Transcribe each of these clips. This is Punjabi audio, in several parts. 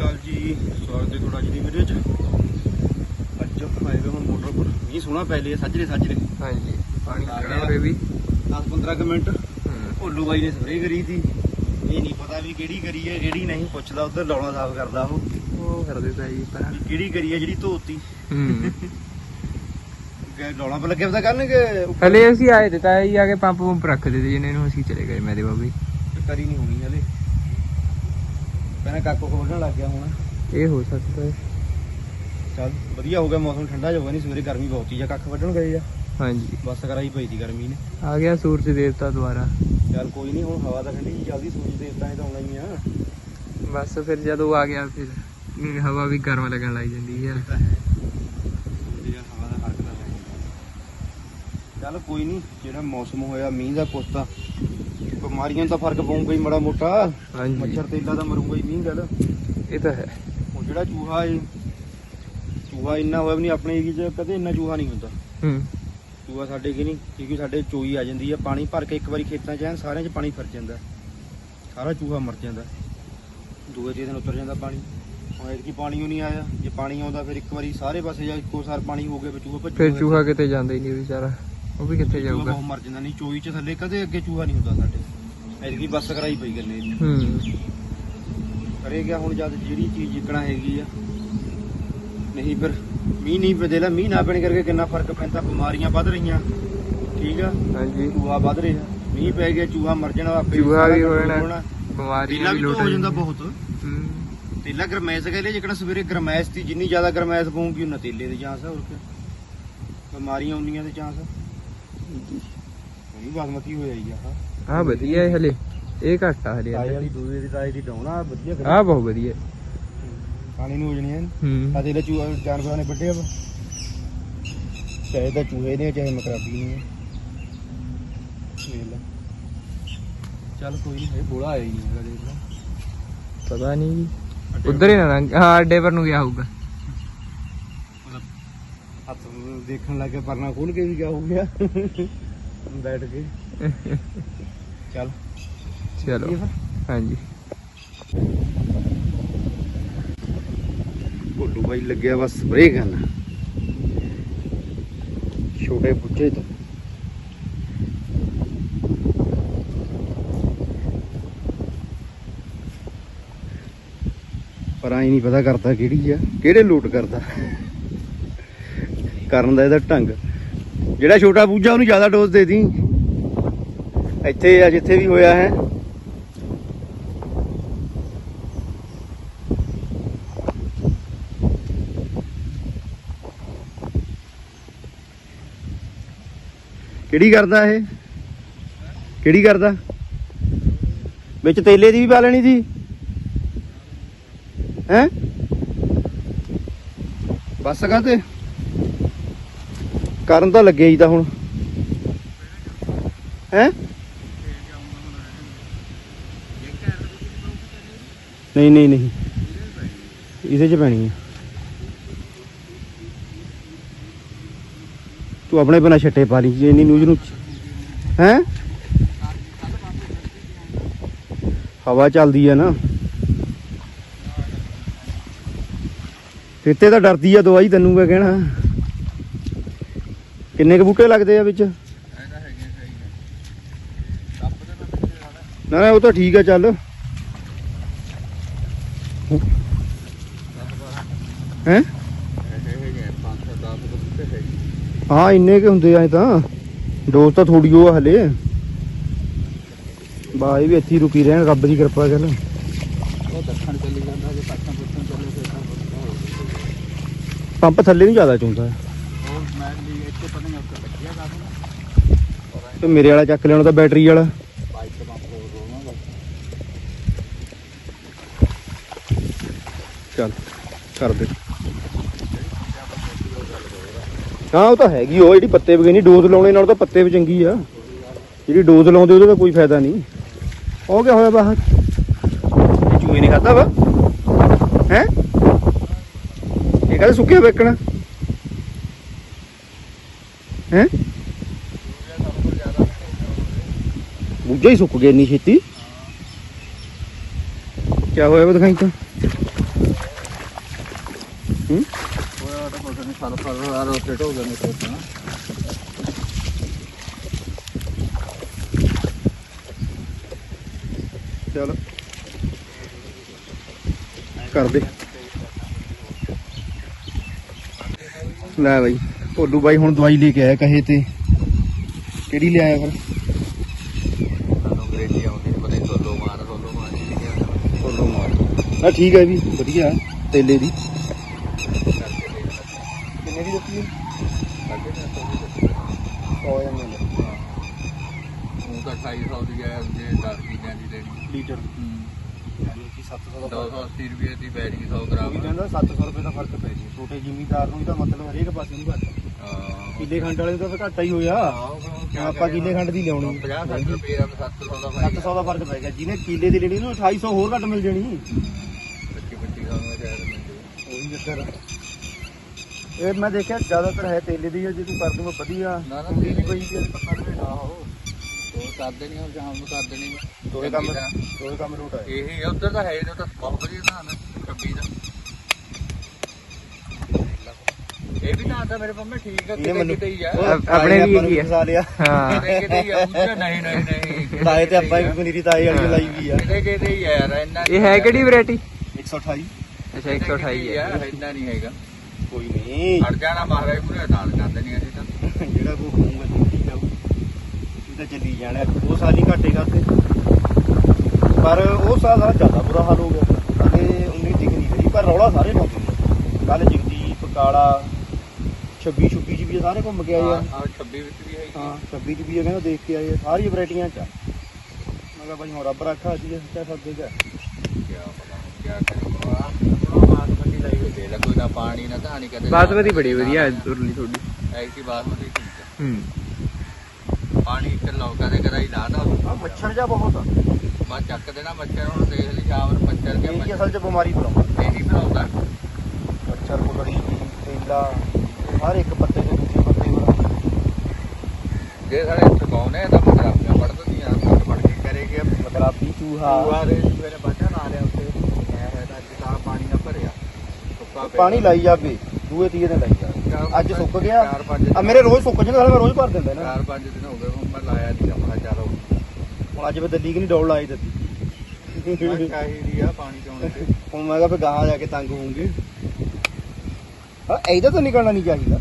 ਅਕਾਲ ਜੀ। ਸਵਾਗਤ ਹੈ ਤੁਹਾਡਾ ਦੀ ਵੀਡੀਓ 'ਚ। ਅੱਜ ਆਏ ਹੋਏ ਹੁਣ ਮੋਟਰ ਪਰ ਮੀਂਹ ਸੋਹਣਾ ਪੈ ਲਿਆ ਸੱਜਰੇ ਸੱਜਰੇ। ਹਾਂਜੀ। ਪਾਣੀ ਆ ਗਿਆ। ਵੀ। 10-15 ਕੁ ਮਿੰਟ। ਹੂੰ। ਭੋਲੂ ਬਾਈ ਨੇ ਸਪਰੇਅ ਕਰੀ ਸੀ। ਇਹ ਨਹੀਂ ਪਤਾ ਵੀ ਕਿਹੜੀ ਕਰੀ ਹੈ ਕਿਹੜੀ ਨਹੀਂ। ਪੁੱਛਦਾ ਉਧਰ ਲਾਉਣਾ ਸਾਫ਼ ਕਰਦਾ ਉਹ। ਉਹ ਕਰ ਦਿੱਤਾ ਜੀ ਪਰ ਕਿਹੜੀ ਕਰੀ ਹੈ ਜਿਹੜੀ ਧੋਤੀ। ਹੂੰ। ਲਾਉਣਾ ਪਰ ਲੱਗਿਆ ਪਤਾ ਕਰਨਗੇ ਹਲੇ ਅਸੀਂ ਆਏ ਤੇ ਤਾਂ ਜੀ ਆ ਕੇ ਪੰਪ ਪੰਪ ਰੱਖ ਦਿੱਤੇ ਜਿਹਨੇ ਨੂੰ ਅਸੀਂ ਚਲੇ ਗਏ ਮੇਰੇ ਬਾਬੇ। ਕਰੀ ਨਹੀਂ ਹੋਣੀ ਹਲੇ। ਪਹਿਲਾਂ ਕਾਕੋ ਵੱਢਣ ਲੱਗ ਗਿਆ ਹੁਣ। ਇਹ ਹੋ ਸਕਦਾ ਹੈ। ਚੱਲ ਵਧੀਆ ਹੋ ਗਿਆ ਮੌਸਮ ਠੰਡਾ ਹੋ ਗਿਆ ਨਹੀਂ ਸਵੇਰੇ ਗਰਮੀ ਬਹੁਤ ਸੀ ਜਾਂ ਕੱਖ ਵੱਢਣ ਗਏ ਆ। ਹਾਂਜੀ। ਬਸ ਕਰਾਈ ਪਈ ਸੀ ਗਰਮੀ ਨੇ। ਆ ਗਿਆ ਸੂਰਜ ਦੇਵਤਾ ਦੁਆਰਾ। ਚੱਲ ਕੋਈ ਨਹੀਂ ਹੁਣ ਹਵਾ ਤਾਂ ਠੰਡੀ ਜੀ ਚੱਲਦੀ ਸੂਰਜ ਦੇ ਇਦਾਂ ਹੀ ਤਾਂ ਆਉਣਾ ਹੀ ਆ। ਬਸ ਫਿਰ ਜਦੋਂ ਆ ਗਿਆ ਫਿਰ ਨੀ ਹਵਾ ਵੀ ਗਰਮ ਲੱਗਣ ਲੱਗ ਜਾਂਦੀ ਹੈ। ਚੱਲ ਕੋਈ ਨਹੀਂ ਜਿਹੜਾ ਮੌਸਮ ਹੋਇਆ ਮੀਂਹ ਦਾ ਕੁਛ ਤਾਂ ਬਿਮਾਰੀਆਂ ਦਾ ਫ਼ਰਕ ਪਊਗਾ ਹੀ ਮੜਾ ਮੋਟਾ। ਹਾਂਜੀ। ਮੱਛਰ ਤੇਲਾ ਦਾ ਮਰੂਗਾ ਹੀ ਮੀਂਹ ਗੱਲ। ਇਹ ਤਾਂ ਹੈ। ਉਹ ਜਿਹੜਾ ਚੂਹਾ ਏ ਚੂਹਾ ਇੰਨਾ ਹੋਇਆ ਵੀ ਨਹੀਂ ਆਪਣੇ ਏਰੀਏ 'ਚ ਕਦੇ ਇੰਨਾ ਚੂਹਾ ਨਹੀਂ ਹੁੰਦਾ। ਹੂੰ। ਚੂਹਾ ਸਾਡੇ ਕੀ ਨਹੀਂ ਕਿਉਂਕਿ ਸਾਡੇ ਚੋਈ ਆ ਜਾਂਦੀ ਆ ਪਾਣੀ ਭਰ ਕੇ ਇੱਕ ਵਾਰੀ ਖੇਤਾਂ 'ਚ ਐਨ ਸਾਰਿਆਂ 'ਚ ਪਾਣੀ ਫਿਰ ਜਾਂਦਾ। ਸਾਰਾ ਚੂਹਾ ਮਰ ਜਾਂਦਾ। ਦੂਏ ਦਿਨ ਉਤਰ ਜਾਂਦਾ ਪਾਣੀ। ਹੁਣ ਐਤਕੀ ਪਾਣੀ ਓ ਨਹੀਂ ਆਇਆ। ਜੇ ਪਾਣੀ ਆਉਂਦਾ ਫਿਰ ਇੱਕ ਵਾਰੀ ਸਾਰੇ ਪਾਸੇ ਜਾ ਇੱਕੋ ਸਾਰ ਪਾਣੀ ਹੋ ਗਿਆ ਫਿਰ ਚੂਹਾ ਭੱਜੂਗਾ। ਫਿਰ ਚੂਹਾ ਕਿਤੇ ਜਾਂਦਾ ਹੀ ਨਹੀਂ ਵਿਚਾਰਾ ਉਹ ਵੀ ਕਿੱਥੇ ਜਾਊਗਾ? ਬਹੁਤ ਮਰ ਜਾਂਦਾ। ਨਹੀਂ ਚੋਈ 'ਚ ਥੱਲੇ ਕਦੇ ਅੱਗੇ ਚੂਹਾ ਨਹੀਂ ਹੁੰਦਾ ਸਾਡੇ। ਐਤਕੀ ਬੱਸ ਕਰਾਈ ਪਈ ਗੱਲੇ ਦੀ। ਹੂੰ। ਕਰੇ ਗਿਆ ਹੁਣ ਜਦ ਜਿਹੜੀ ਚੀਜ਼ ਜਿੱਕਣਾ ਹੈਗੀ ਆ। ਨਹੀਂ ਫਿਰ ਮੀਂਹ ਨਹੀਂ ਪੇ ਲੈ ਮੀਂਹ ਨਾ ਪੈਣ ਕਰਕੇ ਕਿੰਨਾ ਫ਼ਰਕ ਪੈਂਦਾ ਬਿਮਾਰੀਆਂ ਵੱਧ ਰਹੀਆਂ। ਠੀਕ ਆ? ਹਾਂਜੀ। ਚੂਹਾ ਵੱਧ ਰਿਹਾ। ਮੀਂਹ ਪੈ ਗਿਆ ਚੂਹਾ ਮਰ ਜਾਣਾ ਆਪੇ ਚੂਹਾ ਵੀ ਹੋ ਜਾਣਾ। ਬਿਮਾਰੀਆਂ ਵੀ ਲੋਟ ਹੋ ਜਾਂਦਾ ਬਹੁਤ। ਹੂੰ। ਤੇਲਾ ਗਰਮੈਸ਼ ਕਹਿੰਦੇ ਜਿਕਣਾ ਸਵੇਰੇ ਗਰਮੈਸ਼ ਦੀ ਜਿੰਨੀ ਜ਼ਿਆਦਾ ਗਰਮੈਸ਼ ਪਊਗੀ ਉਹਨਾਂ ਤੇਲੇ ਦੇ ਚਾਂਸ ਆ ਹੋਰ ਕੀ। ਬਿਮਾਰੀਆਂ ਉਨੀਆਂ ਦੇ ਚਾਂਸ ਉਹ ਵੀ ਬਾਸਮਤੀ ਹੋ ਜਾਈ ਆ। ਆ ਵਧੀਆ ਹੈ ਹਲੇ। ਇਹ ਘੱਟ ਆ ਹਲੇ। ਤਾਏ ਵਾਲੀ ਦੂਏ ਦੀ ਤਾਏ ਦੀ ਡਾਉਣਾ ਵਧੀਆ ਕਰੀ। ਆ ਬਹੁਤ ਵਧੀਆ। ਪਾਣੀ ਨੂੰ ਹੋ ਜਣੀ ਐਨ ਹੂੰ। ਆ ਤੇਲੇ ਚੂਹਾ ਜਾਨਵਰਾਂ ਨੇ ਵੱਢਿਆ ਵਾ। ਚਾਹੇ ਤਾਂ ਚੂਹੇ ਨੇ ਚਾਹੇ ਮਕਰਾਬੀ ਨੇ। ਵੇਖ ਲੈ। ਚੱਲ ਕੋਈ ਨਹੀਂ ਇਹ ਬੋਲਾ ਆਇਆ ਹੀ ਨਹੀਂ ਹੈਗਾ ਦੇਖ ਲੈ। ਪਤਾ ਨਹੀਂ ਉਧਰ ਹੀ ਨਾ ਲੰਘ ਹਾਂ ਅੱਡੇ ਪਰ ਨੂੰ ਗਿਆ ਹੋਊਗਾ। ਹੱਥ ਦੇਖਣ ਲੱਗੇ ਪਰਨਾ ਖੋਲ ਕੇ ਵੀ ਗਿਆ ਹੋ ਗਿਆ ਬੈਠ ਕੇ। ਚੱਲ। ਚਲੋ। ਹਾਂਜੀ। ਭੋਲੂ ਬਾਈ ਲੱਗਿਆ ਬਸ ਸਪਰੇ ਕਰਨ। ਛੋਟੇ ਬੁੱਝੇ ਤੋਂ। ਪਰ ਆਈ ਨਹੀਂ ਪਤਾ ਕਰਦਾ ਕਿਹੜੀ ਆ ਕਿਹੜੇ ਲੂਟ ਕਰਦਾ। ਕਰਨ ਦਾ ਇਹਦਾ ਢੰਗ। ਜਿਹੜਾ ਛੋਟਾ ਬੂਝਾ ਉਹਨੂੰ ਜ਼ਿਆਦਾ ਡੋਜ਼ ਦੇ ਦੀ ਇੱਥੇ ਆ, ਜਿੱਥੇ ਵੀ ਹੋਇਆ ਹੈ। ਕਿਹੜੀ ਕਰਦਾ ਇਹ? ਕਿਹੜੀ ਕਰਦਾ? ਵਿੱਚ ਤੇਲੇ ਦੀ ਵੀ ਪਾ ਲੈਣੀ ਸੀ। ਹੈ? ਬਸ ਕਾ ਤੇ ਕਰਨ ਤਾਂ ਲੱਗਿਆ ਹੀ ਤਾਂ ਹੁਣ। ਹੈ? ਨਹੀਂ ਨਹੀਂ ਨਹੀਂ। ਇਹਦੇ ਚ ਪੈਣੀ ਹੈ ਤੂੰ ਆਪਣੇ ਬਣਾ ਛੱਟੇ ਪਾ ਲਈ ਜੇ ਇੰਨੀ ਨਿਊਜ਼ ਨੂੰ। ਹੈ? ਹਵਾ ਚੱਲਦੀ ਆ ਨਾ। ਤੇਤੇ ਤਾਂ ਡਰਦੀ ਆ ਦਵਾਈ ਤੈਨੂੰ ਮੈਂ ਕਹਿਣਾ। ਕਿੰਨੇ ਕੁ ਬੂਟੇ ਲੱਗਦੇ ਆ ਵਿੱਚ? ਨਾ ਨਾ, ਉਹ ਤਾਂ ਠੀਕ ਆ, ਚੱਲ। ਹੈ? ਹਾਂ, ਇੰਨੇ ਕੇ ਹੁੰਦੇ ਆ ਤਾਂ। ਡੋਜ਼ ਤਾਂ ਥੋੜੀ ਉਹ ਹਲੇ। ਬਾ ਵੀ ਇੱਥੇ ਰੁਕੀ ਰਹਿਣ, ਰੱਬ ਦੀ ਕਿਰਪਾ ਕਰ ਪੰਪ ਥੱਲੇ ਨਹੀਂ ਜ਼ਿਆਦਾ ਚੁੰਦਾ। ਲੱਗਿਆ ਕਾਹਨੂੰ ਤੇ ਮੇਰੇ ਵਾਲਾ ਚੱਕ ਲੈਣਾ ਤਾਂ ਬੈਟਰੀ ਵਾਲਾ। ਬਾਈਕ ਤੇ ਪੰਪ ਹੋ ਰੋਣਾ ਚੱਲ ਕਰ ਦੇ। ਹਾਂ ਉਹ ਤਾਂ ਹੈਗੀ ਉਹ ਜਿਹੜੀ ਪੱਤੇ ਵਗੇ ਨਹੀਂ ਡੋਜ਼ ਲਾਉਣੇ ਨਾਲ ਤਾਂ ਪੱਤੇ ਵੀ ਚੰਗੀ ਆ। ਜਿਹੜੀ ਡੋਜ਼ ਲਾਉਂਦੇ ਉਹਦਾ ਤਾਂ ਕੋਈ ਫਾਇਦਾ ਨਹੀਂ। ਉਹ ਕਿਆ ਹੋਇਆ ਬਾਹਰ? ਚੂਹੇ ਨੇ ਖਾਦਾ ਵਾ? ਹੈ? ਇਹ ਕਹਿੰਦੇ ਸੁੱਕਿਆ ਵੇਕਣਾ ਹੈ? ਬੁੱਝਾ ਹੀ ਸੁੱਕ ਗਿਆ ਇੰਨੀ ਛੇਤੀ? ਕਿਆ ਹੋਇਆ ਵਾ ਦਿਖਾਈ ਤਾਂ? ਹੂੰ? ਹੋਇਆ ਤਾਂ ਕੁਛ ਨਹੀਂ ਸਾਲ ਫਰ ਰੋਟੇਟ ਹੋ ਗਏ ਨੇ ਕੋਟਾ ਚਲ। ਕਰ ਦੇ ਲੈ ਬਾਈ। ਭੋਲੂ ਬਾਈ ਹੁਣ ਦਵਾਈ ਲੈ ਕੇ ਆਇਆ ਕਹੇ ਤੇ। ਕਿਹੜੀ ਲਿਆਇਆ ਫਿਰ? ਭੋਲੂ ਮਾਰ ਨਾ ਠੀਕ ਹੈ ਵੀ ਵਧੀਆ ਤੇਲੇ ਦੀ। ਕਿੰਨੇ ਦੀ ਦਿੱਤੀ ਸੌ ਜਾਂਦੇ ਨੇ ਉਹ ਤਾਂ 250 ਦੀ ਹੈ ਜੇ 10 ਕਿੱਲਿਆਂ ਦੀ ਲੈਣੀ ਲੀਟਰ ਹੂੰ। ਯਾਨੀ ਕਿ 700 ਦਾ ਫ਼ਰਕ 280 ਰੁਪਏ ਦੀ ਬੈਟਰੀ 100 ਉਹ ਗ੍ਰਾਮ ਵੀ ਕਹਿੰਦਾ 700 ਰੁਪਏ ਦਾ ਫ਼ਰਕ ਪੈ ਜੀ ਛੋਟੇ ਜ਼ਿਮੀਦਾਰ ਨੂੰ ਇਹਦਾ ਮਤਲਬ ਹਰੇਕ ਪਾਸੇ ਨੂੰ ਘੱਟ। ਹਾਂ। ਕਿੱਲੇ ਖੰਡ ਵਾਲੇ ਨੂੰ ਤਾਂ ਫਿਰ ਘਾਟਾ ਹੀ ਹੋਇਆ। ਆਪਾਂ ਕਿੱਲੇ ਖੰਡ ਦੀ ਲਿਆਉਣੀ। 50 60 ਰੁਪਏ ਦਾ 700 ਦਾ ਫਾਇਦਾ 700 ਦਾ ਫ਼ਰਕ ਪੈ ਗਿਆ। ਜਿਹਨੇ ਕਿੱਲੇ ਦੀ ਲੈਣੀ ਉਹਨੂੰ 2800 ਹੋਰ ਘੱਟ ਮਿਲ ਜਾਣੀ। 25 25 ਦਾ ਸ਼ਾਇਦ ਮਿਲ ਜਾਵੇ ਉਹੀ ਚੱਕਰ ਆ। ਇਹ ਮੈਂ ਦੇਖਿਆ ਜ਼ਿਆਦਾਤਰ ਹੈ ਤੇਲੇ ਦੀ ਆ, ਜੇ ਤੂੰ ਕਰ ਦੂੰਗਾ ਵਧੀਆ। ਨਾ ਨਾ ਹੁੰਦੀ ਤੇਰੀ ਨੀ ਕੋਈ ਪਤਾ ਨਹੀਂ ਆਹੋ ਉਹ ਕਰ ਦੇਣੀ ਹੁਣ ਸ਼ਾਮ ਨੂੰ ਕਰ ਦੇਣੀ ਦੋਏ ਕੰਮ ਦੋਏ ਕੰਮ ਲੋਟ ਆਏ। ਇਹ ਉਧਰ ਤਾਂ ਹੈ ਜੋ ਤਾਂ ਬਹੁਤ ਵਧੀਆ ਧਾਨ ਹੈ, 26 ਦਾ। ਇਹ ਵੀ ਤਾਂ ਤਾਂ ਮੇਰੇ ਪੰਮੇ ਠੀਕ ਹੈ ਇਹਨੇ ਕਿਤੇ ਮੈਨੂੰ ਕਿਤੇ ਹੀ ਆ। ਉਹ ਆਪਣੇ ਤਾਏ ਵੀ ਆਪਾਂ ਨੂੰ ਹੈਗੀ ਆ। ਫਸਾ ਲਿਆ। ਹਾਂ। ਕਿਤੇ ਕਿਤੇ ਹੀ ਆ ਉੱਧਰ ਨਹੀਂ ਨਹੀਂ ਨਹੀਂ ਤਾਏ ਤੇ ਆਪਾਂ ਵੀ ਪਨੀਰੀ ਤਾਏ ਵਾਲੀ ਲਾਈ ਵੀ ਆ। ਕਿਤੇ ਕਿਤੇ ਹੀ ਆ ਯਾਰ ਇੰਨਾ ਇਹ ਹੈ ਕਿਹੜੀ ਵੈਰਾਈਟੀ 128 ਅੱਛਾ 128 ਹੈ ਯਾਰ ਇੰਨਾ ਨਹੀਂ ਹੈਗਾ। ਕੋਈ ਨਹੀਂ। ਹਟ ਜਾਣਾ ਮਹਾਰਾਜ ਪੂਰੇ ਨਾਲ ਕਰ ਦੇਣੀ ਅਸੀਂ ਤਾਂ। ਜਿਹੜਾ ਕੋ ਹੋਊਗਾ ਜਿੱਤੀ ਜਾਊ। ਇਹ ਤਾਂ ਚੱਲੀ ਜਾਣਾ। ਉਹ ਸਾਲ ਹੀ ਘਾਟੇ ਕਰਦੇ ਪਰ ਉਹ ਸਾਲ ਸਾਰਾ ਜ਼ਿਆਦਾ ਬੁਰਾ ਹਾਲ ਹੋ ਗਿਆ। ਕਦੇ ਉਨੀ ਦਿਖ ਨਹੀਂ ਰਹੀ ਪਰ ਰੌਲਾ ਸਾਰੇ ਪਾਉਂਦੇ ਕੱਲ ਜਗਦੀਪ ਕਾਲਾ 26 26 ਚ ਵੀ ਸਾਰੇ ਘੁੰਮ ਕੇ ਆਏ ਆ। ਆ 26 ਵਿੱਚ ਵੀ ਹੈਗੀ। ਹਾਂ 26 ਚ ਵੀ ਆ ਕਹਿੰਦਾ ਦੇਖ ਕੇ ਆਏ ਆ, ਸਾਰੀ ਵੈਰਾਈਟੀਆਂ ਚ ਆ। ਮੈਂ ਕਿਹਾ ਭਾਈ ਹੁਣ ਰੱਬ ਰੱਖਾ ਜੀ ਕਿਆ ਸਕਦੇ ਕਾ ਕਿਆ ਪਤਾ ਕਿਆ ਕਰੂਗਾ ਆਪਣਾ ਬਾਸਮਤੀ ਲਾਈ ਹੋਈ ਦੇ ਲੈ ਕੋਈ ਨਾ ਪਾਣੀ ਨਾ ਧਾਣੀ ਕਦੇ ਬਾਸਮਤੀ ਬੜੀ ਵਧੀਆ ਹੈ ਦੁਰਲੀ ਥੋੜੀ ਐਸੀ ਬਾਸਮਤੀ ਠੀਕ ਹੈ ਹੂੰ। ਪਾਣੀ ਇੱਕ ਲੌਕਾ ਦੇ ਕਰਾਈ ਲਾਦਾ ਆ ਮੱਛਰ ਜਾ ਬਹੁਤ ਆ। ਮੈਂ ਚੱਕ ਦੇਣਾ ਮੱਛਰ ਹੁਣ ਦੇਖ ਲਈ ਸ਼ਾਮ ਨੂੰ ਮੱਛਰ ਕੇ ਇਹ ਕੀ ਅਸਲ ਚ ਬਿਮਾਰੀ ਫੈਲਾਉਂਦਾ ਇਹ ਨਹੀਂ ਬਣਾਉਂਦਾ। ਮੱਛਰ ਤੇਲਾ। ਹਰ ਇੱਕ ਪੱਤੇ ਦੇ ਦੂਜੇ ਪੱਤੇ ਪਰ ਜੇ ਸਾਡੇ ਚੁਕਾਉਨੇ ਤਾਂ ਮਗਰਾਬੀਆਂ ਪੜ ਦਿੰਦੀਆਂ ਪੜ ਪੜ ਕੇ ਕਰੇਗੇ ਮਤਲਬੀ ਚੂਹਾ। ਪੂਆ ਦੇ ਮੇਰੇ ਬੱਚਾ ਨਾ ਲਿਆ ਉੱਤੇ। ਮੈਂ ਹੈ ਤਾਂ ਅੱਜ ਤਾਂ ਪਾਣੀ ਨਾ ਭਰਿਆ। ਸੁੱਕਾ। ਪਾਣੀ ਲਾਈ ਜਾਵੇ ਦੂਏ ਤੀਏ ਦਿਨ ਲਾਈ ਜਾ ਅੱਜ ਸੁੱਕ ਗਿਆ। ਆ ਮੇਰੇ ਰੋਜ਼ ਸੁੱਕ ਜਾਂਦਾ ਮੈਂ ਰੋਜ਼ ਭਰ ਦਿੰਦਾ ਨਾ। ਚਾਰ ਪੰਜ ਦਿਨ ਹੋ ਗਏ ਹੁਣ ਮੈਂ ਲਾਇਆ ਨਹੀਂ ਕਿਹਾ ਚਲੋ ਹੁਣ ਅੱਜ ਮੈਂ ਦਿੱਲੀ ਕਿ ਨਹੀਂ ਡੋਲ ਲਾਈ ਦਿੱਤੀ। ਚਾਹੀਦੀ ਆ ਪਾਣੀ ਚੋਣ ਤੇ। ਹੁਣ ਮੈਂ ਕਿਹਾ ਫਿਰ ਗਾਹਾਂ ਜਾ ਕੇ ਤੰਗ ਹੋਊਂਗੇ। ਹਾਂ ਇਹਦਾ ਤਾਂ ਨਿਕਲਣਾ ਨਹੀਂ ਚਾਹੀਦਾ।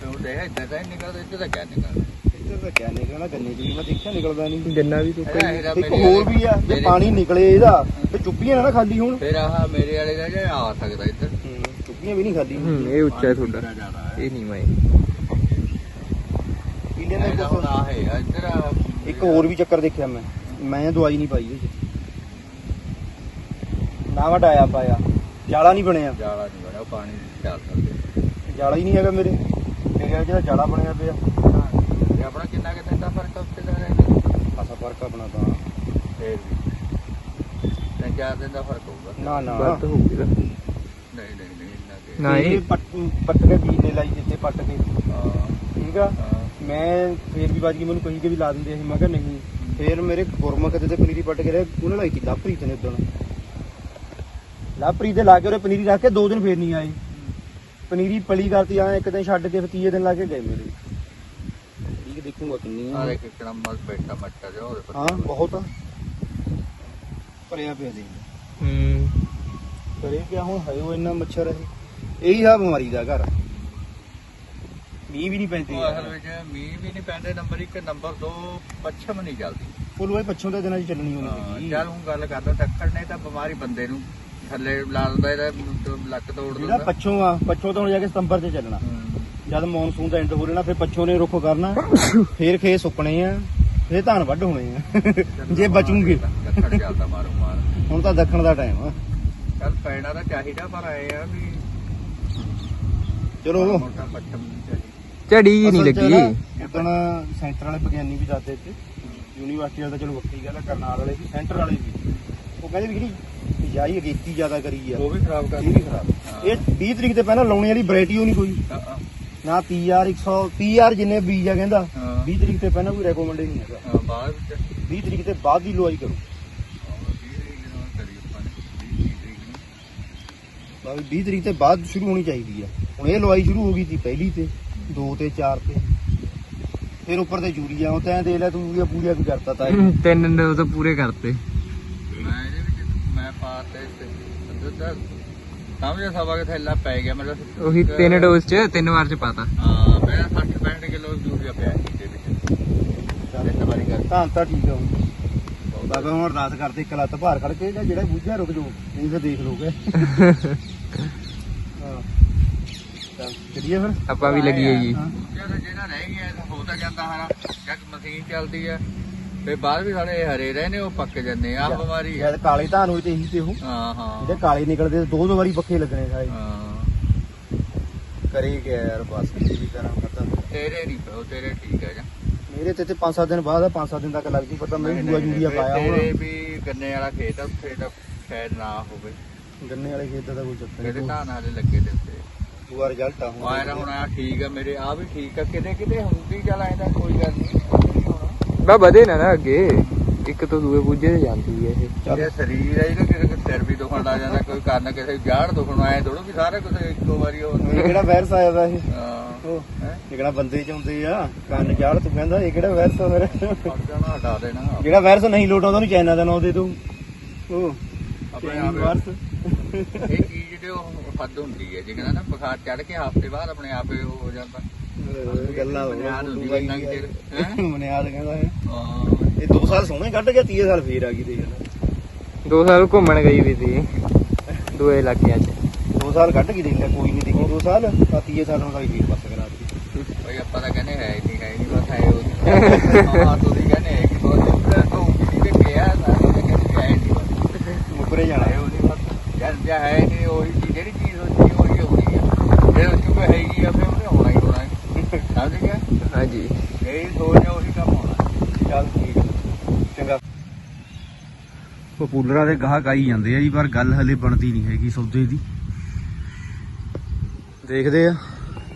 ਤੇ ਉਹ ਦੇਖ ਇੱਦਾਂ ਤਾਂ ਨਿਕਲਦਾ ਇੱਥੇ ਤਾਂ ਕਿਆ ਨਿਕਲਦਾ? ਇੱਧਰ ਤਾਂ ਕਿਆ ਨਿਕਲਣਾ ਗੰਨੇ ਚ ਵੀ ਮੈਂ ਦੇਖਿਆ ਨਿਕਲਦਾ ਨਹੀਂ। ਗੰਨਾ ਵੀ ਸੁੱਕਾ ਹੀ ਇਹਦਾ ਇੱਕ ਮੇਰੇ ਹੋਰ ਵੀ ਆ ਜੇ ਮੇਰੇ- ਪਾਣੀ ਨਿਕਲੇ ਇਹਦਾ ਤੇ ਚੁੱਪੀਆਂ ਨਾ ਨਾ ਖਾਲੀ ਹੋਣ। ਫਿਰ ਆਹ ਮੇਰੇ ਵਾਲੇ ਦਾ ਜੇ ਆ ਸਕਦਾ ਇੱਧਰ। ਚੁੱਪੀਆਂ ਵੀ ਨਹੀਂ ਖਾਲੀ ਹੂੰ ਇਹ ਉੱਚਾ ਹੈ ਤੁਹਾਡਾ। ਮੇਰਾ ਜ਼ਿਆਦਾ ਹੈ। ਇਹ ਨਹੀਂ ਮੈਂ। ਕਿਲੇ ਇਹਦਾ ਦਾ ਹੁਣ ਆ ਹੈ ਇੱਧਰ ਆ ਇੱਕ ਹੋਰ ਵੀ ਚੱਕਰ ਦੇਖਿਆ ਮੈਂ। ਮੈਂ ਦਵਾਈ ਨਹੀਂ ਪਾਈ ਇਹ ਨਾ ਵਟਾਇਆ ਪਾਇਆ। ਜਾਲਾ ਨਹੀਂ ਬਣਿਆ। ਜਾਲਾ ਨਹੀਂ ਬਣਿਆ ਉਹ ਸਕਦੇ ਜਾਲਾ ਹੀ ਨਹੀਂ ਹੈਗਾ ਮੇਰੇ। ਮੇਰੇ ਜਿਹੜਾ ਜਾਲਾ ਬਣਿਆ ਪਿਆ। ਇਹ ਆਪਣਾ ਕਿੰਨਾ ਕਿੰਨਾ ਦਾ ਫ਼ਰਕ ਉੱਤੇ ਦਾ ਹੈ ਖਾਸਾ ਫ਼ਰਕ ਆਪਣਾ ਤਾਂ। ਫੇਰ ਵੀ ਤਿੰਨ ਚਾਰ ਦਿਨ ਦਾ ਫ਼ਰਕ ਹੋਊਗਾ। ਨਾ ਨਾ। ਵੱਧ ਹੋ ਗਿਆ ਨਹੀਂ ਨਹੀਂ ਨਹੀਂ ਇੰਨਾ ਕਿ। ਨਾ ਪੱਟ ਕੇ ਬੀਜ ਨੇ ਲਾਈ ਜਿੱਤੇ ਪੱਟ ਕੇ। ਠੀਕ ਆ? ਮੈਂ ਫੇਰ ਵੀ ਬਾਜੀ ਮੈਨੂੰ ਕਹੀ ਕੇ ਵੀ ਲਾ ਦਿੰਦੇ ਸੀ ਮੈਂ ਕਿਹਾ ਨਹੀਂ। ਫੇਰ ਮੇਰੇ ਗੁਰਮੁਖ ਦੇ ਤੇ ਪਨੀਰੀ ਪੱਟ ਕੇ ਰਹੇ ਉਹਨੇ ਲਾਈ ਤੀ ਲਾਪਰੀਤ ਨੇ ਉਦੋਂ ਲਾਪਰੀਤ ਦੇ ਲਾ ਕੇ ਉਹਨੇ ਪਨੀਰੀ ਰੱਖ ਕੇ ਦੋ ਦਿਨ ਫੇਰ ਨਹੀਂ ਆਏ। ਪਨੀਰੀ ਪਲੀ ਕਰਤੀ ਆ ਇੱਕ ਦਿਨ ਛੱਡ ਕੇ ਫਿਰ ਤੀਏ ਦਿਨ ਲਾ ਕੇ ਗਏ ਮੇਰੇ। ਠੀਕ ਦੇਖੂਗਾ ਕਿੰਨੀ ਆ ਦੇਖ ਕਿਹੜਾ ਮਸ ਬੈਠਾ ਉਹਦੇ ਪਰ ਹਾਂ ਬਹੁਤ ਆ। ਭਰਿਆ ਪਿਆ ਦੇ ਹੂੰ। ਕਰੇ ਕਿਆ ਹੁਣ ਹੈ ਉਹ ਇੰਨਾ ਮੱਛਰ ਹੈ ਇਹੀ। ਆ ਬਿਮਾਰੀ ਦਾ ਘਰ। ਮੀਂਹ ਵੀ ਨਹੀਂ ਪੈਂਦੇ। ਉਹ ਅਸਲ ਵਿੱਚ ਮੀਂਹ ਵੀ ਨਹੀਂ ਪੈਂਦੇ ਨੰਬਰ 1 ਨੰਬਰ 2 ਪੱਛਮ ਨਹੀਂ ਚੱਲਦੀ। ਫੁੱਲ ਵੇ ਪੱਛੋਂ ਦੇ ਦਿਨਾਂ 'ਚ ਚੱਲਣੀ ਹਾਂ, ਹੋਣੀ ਚੱਲ ਹੁਣ ਗੱਲ ਕਰਦਾ ਦੱਖਣ ਨੇ ਤਾਂ ਬਿਮਾਰੀ ਬੰਦੇ ਨੂੰ। ਥੱਲੇ ਲਾ ਦਿੰਦਾ ਇਹਦਾ ਲੱਕ ਤੋੜ ਜਿਹੜਾ ਦਿੰਦਾ ਪੱਛੋਂ ਆ ਪੱਛੋਂ ਤੋਂ ਹੁਣ ਜਾ ਕੇ ਸਤੰਬਰ 'ਚ ਚੱਲਣਾ। ਹੂੰ। ਜਦ ਮੌਨਸੂਨ ਦਾ ਐਂਡ ਹੋ ਜਾਣਾ ਫਿਰ ਪੱਛੋਂ ਨੇ ਰੁੱਖ ਕਰਨਾ ਫੇਰ ਖੇ ਸੁੱਕਣੇ ਆ ਫੇਰ ਧਾਨ ਵੱਢ ਹੋਣੇ ਆ। ਜੇ ਬਚੂਗੇ। ਦੱਖਣ ਚੱਲਦਾ ਮਾਰੋ ਮਾਰ। ਹੁਣ ਤਾਂ ਦੱਖਣ ਦਾ ਟਾਈਮ ਆ। ਚੱਲ ਪੈਣਾ ਤਾਂ ਚਾਹੀਦਾ ਪਰ ਆਏ ਆ ਵੀ ਚਲੋ। ਮੋਟਾ ਪੱਛਮ ਨਹੀਂ ਚਾਹੀਦਾ ਝੜੀ ਜੀ ਨਹੀਂ ਲੱਗੀ। ਉਦਣ ਸੈਂਟਰ ਵਾਲੇ ਵਿਗਿਆਨੀ ਵੀ ਦੱਸਦੇ ਤੇ ਯੂਨੀਵਰਸਿਟੀ ਵਾਲੇ ਤਾਂ ਚਲੋ ਵੱਖਰੀ ਗੱਲ ਆ ਕਰਨਾਲ ਵਾਲੇ ਵੀ ਸੈਂਟਰ ਵਾਲੇ ਵੀ। ਉਹ ਕਹਿੰਦੇ ਵੀ ਜਿਹੜੀ ਬਿਜਾਈ ਅਗੇਤੀ ਜ਼ਿਆਦਾ ਕਰੀ ਆ। ਉਹ ਵੀ ਖਰਾਬ ਕਰ ਇਹ ਵੀ ਖਰਾਬ। ਇਹ 20 ਤਰੀਕ ਤੇ ਪਹਿਲਾਂ ਲਾਉਣੇ ਵਾਲੀ ਵੈਰਾਈਟੀ ਉਹ ਨਹੀਂ ਕੋਈ। ਨਾ TR 100 TR ਜਿੰਨੇ ਬੀਜ ਆ ਕਹਿੰਦਾ ਹਾਂ। 20 ਤਰੀਕ ਤੇ ਪਹਿਲਾਂ ਕੋਈ ਰეკਮੈਂਡ ਨਹੀਂ ਹੈਗਾ। ਹਾਂ, ਬਾਅਦ ਵਿੱਚ। 20 ਤਰੀਕ ਤੇ ਬਾਅਦ ਦੀ ਲਵਾਈ ਕਰੋ। ਬਸ 20 ਤਰੀਕ ਤੇ ਬਾਅਦ ਸ਼ੁਰੂ ਹੋਣੀ ਚਾਹੀਦੀ ਆ। ਹੁਣ ਇਹ ਲਵਾਈ ਸ਼ੁਰੂ ਹੋ ਗਈ ਸੀ ਪਹਿਲੀ ਤੇ 2 ਤੇ 4 ਤੇ। ਫਿਰ ਉੱਪਰ ਤੇ ਯੂਰੀਆ ਉਹ ਤੈਂ ਦੇ ਲੈ ਤੂੰ ਯੂਰੀਆ ਪੂਰੀਆ ਵੀ ਕਰਤਾ ਤਾਂ ਇਹ। ਤਿੰਨ ਨੇ ਉਹ ਤਾਂ ਪੂਰੇ ਕਰਤੇ ਮੈਂ ਇਹਦੇ ਵਿੱਚ ਮੈਂ ਪਾਤੇ ਦੁੱਧ ਸਮਝਿਆ ਸਵਾ ਕੇ ਥੈਲਾ ਪੈ ਗਿਆ ਮਤਲਬ ਉਹੀ ਤਿੰਨ ਡੋਜ਼ ਚ ਤਿੰਨ ਵਾਰ ਚ ਪਾਤਾ। ਹਾਂ ਮੇਰਾ 60 65 ਕਿਲੋ ਯੂਰੀਆ ਪਿਆ ਸੀ ਇਹਦੇ ਵਿੱਚ। ਤਿੰਨ ਵਾਰੀ ਕਰ। ਤਾਂ ਤਾਂ ਠੀਕ ਆ ਹੁਣ। ਬਾਬਾ ਹੁਣ ਅਰਦਾਸ ਕਰਦੇ ਇੱਕ ਲੱਤ ਭਾਰ ਖੜ ਕੇ ਜਿਹੜਾ ਬੂਝਾ ਰੁਕ ਜਾਓ ਨਹੀਂ ਫਿਰ ਦੇਖ ਲੋਗੇ ਹਾਂ। ਚੱਲ ਚੱਲੀਏ ਫਿਰ। ਆਪਾਂ ਵੀ ਲੱਗੀਏ ਜੀ। ਹਾਂ। ਜਿਹੜਾ ਜਿਹੜਾ ਰਹਿ ਗਿਆ ਹੋ ਤਾਂ ਜਾਂਦਾ ਹਰਾ ਜਦ ਮਸ਼ੀਨ ਚੱਲਦੀ ਆ ਤੇ ਬਾਅਦ ਵੀ ਸਾਡੇ ਹਰੇ ਰਹੇ ਨੇ ਉਹ ਪੱਕ ਜਾਂਦੇ ਆ ਬਿਮਾਰੀ ਆ। ਜਦ ਕਾਲੇ ਧਾਨ ਹੋਏ ਤੇ ਇਹੀ ਤੇ ਉਹ। ਹਾਂ ਹਾਂ। ਜਿਹੜੇ ਕਾਲੇ ਨਿਕਲਦੇ ਤੇ ਦੋ ਦੋ ਵਾਰੀ ਪੱਖੇ ਲੱਗਣੇ ਸਾਰੇ। ਹਾਂ। ਕਰੇ ਗਿਆ ਯਾਰ ਬਸ ਕੀ ਵੀ ਕਰਾਂ ਪਤਾ ਤੇਰੇ ਨਹੀਂ ਪਿਓ ਤੇਰੇ ਠੀਕ ਆ ਜਾਂ। ਮੇਰੇ ਤੇ ਤੇ 5-7 ਦਿਨ ਬਾਅਦ ਆ 5-7 ਦਿਨ ਤੱਕ ਲੱਗ ਜੂ ਪਤਾ ਮੈਂ ਦੂਆ ਯੂਰੀਆ ਪਾਇਆ ਤੇਰੇ ਹੁਣ ਵੀ ਗੰਨੇ ਵਾਲਾ ਖੇਤ ਆ ਉੱਥੇ ਤਾਂ ਸ਼ਾਇਦ ਨਾ ਹੋਵੇ। ਗੰਨੇ ਵਾਲੇ ਖੇਤ ਦਾ ਕੋਈ ਚੱਕਰ ਮੇਰੇ ਨਹੀਂ। ਧਾਨ ਵਾਲੇ ਲੱਗੇ ਤੇ ਉੱਤੇ। ਦੂਆ ਰਿਜ਼ਲਟ ਆ ਹੁਣ। ਆਇਆ ਹੁਣ ਆ ਠੀਕ ਆ ਮੇਰੇ ਆ ਵੀ ਠੀਕ ਆ ਕਿਤੇ ਕਿਤੇ ਹੁੰਦੀ ਚੱਲ ਐਂ ਤਾਂ ਕੋਈ ਗੱਲ ਨਹੀਂ। ਬਾ ਵਧੇ ਨਾ ਨਾ ਅੱਗੇ। ਇੱਕ ਤੋਂ ਦੂਏ ਬੂਝੇ ਤੇ ਜਾਂਦੀ ਹੈ ਇਹ। ਚੱਲ। ਇਹ ਸਰੀਰ ਹੈ ਇਹਦਾ ਕਿਸੇ ਸਿਰ ਵੀ ਦੁਖਣ ਲੱਗ ਜਾਂਦਾ ਕੋਈ ਕੰਨ ਕਿਸੇ ਜਾੜ ਦੁਖਣ ਆਏ ਥੋੜੋ ਵੀ ਸਾਰਾ ਕੁਝ ਇੱਕੋ ਵਾਰੀ ਉਹ ਇਹ ਕਿਹੜਾ ਵਾਇਰਸ ਆਇਆ ਦਾ ਇਹ? ਹਾਂ। ਉਹ ਹੈ? ਇਹ ਕਿਹੜਾ ਬੰਦੇ ਚ ਹੁੰਦੇ ਆ? ਕੰਨ ਜਾੜ ਤੂੰ ਕਹਿੰਦਾ ਇਹ ਕਿਹੜਾ ਵਾਇਰਸ ਆ ਫਿਰ? ਫੜ ਜਾਣਾ ਹਟਾ ਦੇਣਾ। ਜਿਹੜਾ ਵਾਇਰਸ ਨਹੀਂ ਲੋਟ ਆਉਂਦਾ ਉਹਨੂੰ ਚਾਈਨਾ ਦਾ ਨਾਂ ਦੇ ਤੂੰ ਉਹ ਆਪਣੇ ਆਪ ਵਾਇਰਸ ਇਹ ਚੀਜ਼ ਜਿਹੜੇ ਉਹ ਹੱਦ ਹੁੰਦੀ ਹੈ ਜੇ ਕਹਿੰਦਾ ਨਾ ਬੁਖਾਰ ਚੜ ਕੇ ਹਫ਼ਤੇ ਬਾਅਦ ਆਪਣੇ ਆਪ ਹੀ ਉਹ ਹੋ ਜਾਂਦਾ। ਗੱਲਾਂ ਬੁਨਿਆਦ ਹੁੰਦੀ ਹੈ ਇੰਨਾ ਕੁ ਚਿਰ, ਹੈਂ? ਮਨਿਆਦ ਕਹਿੰਦਾ ਇਹ। ਹਾਂ। ਇਹ 2 ਸਾਲ ਸੋਹਣੇ ਕੱਢ ਗਿਆ 30 ਸਾਲ ਫੇਰ ਆ ਗਈ ਦੇਖ ਲੈ ਦੋ ਸਾਲ ਘੁੰਮਣ ਗਈ ਵੀ ਸੀ ਦੂਏ ਇਲਾਕਿਆਂ ਚ। 2 ਸਾਲ ਕੱਢ ਕੇ ਦੇਖ ਲੈ ਕੋਈ ਨਹੀਂ ਦੇਖੀ 2 ਸਾਲ 30 ਸਾਲ ਹੁੰਦਾ ਫੇਰ ਬਸ ਕਰਾ ਦਿੱਤੀ। ਬਈ ਆਪਾਂ ਤਾਂ ਕਹਿੰਦੇ ਹੈ ਨਹੀਂ ਹੈ ਨਹੀਂ ਬਸ ਹੈ ਉਹ। ਹਾਂ ਤੁਸੀਂ ਕਹਿੰਦੇ ਹੈ ਕਿ ਬਹੁਤ ਤੋਂ ਕਿਤੇ ਗਿਆ ਸਾਰੇ ਕਹਿੰਦੇ ਹੈ ਨਹੀਂ। ਬਸ ਮੁਕਰੇ ਜਾਣਾ ਹੈ ਉਹ ਨਹੀਂ ਬਸ ਯਾਰ ਜੇ ਹੈ ਨਹੀਂ ਉਹੀ ਚੀਜ਼ ਜਿਹੜੀ ਚੀਜ਼ ਹੁੰਦੀ ਹੈ ਉਹੀ ਹੋਣੀ ਹੈ। ਜੇ ਉਸ ਨੂੰ ਹੈਗੀ ਆ ਫਿਰ ਉਹਨੇ ਹੋਣਾ ਹੀ ਹੋਣਾ ਹੈ। ਸਮਝ ਗਿਆ? ਹਾਂਜੀ। ਇਹ ਸੋਚ ਹੈ ਉਹੀ ਕੰਮ ਹੋਣਾ ਚੱਲ ਠੀਕ। ਚੰਗਾ। ਪਪੂਲਰਾਂ ਦੇ ਗਾਹਕ ਆਈ ਜਾਂਦੇ ਆ ਜੀ ਪਰ ਗੱਲ ਹਲੇ ਬਣਦੀ ਨਹੀਂ ਹੈਗੀ ਸੌਦੇ ਦੀ। ਦੇਖਦੇ ਆ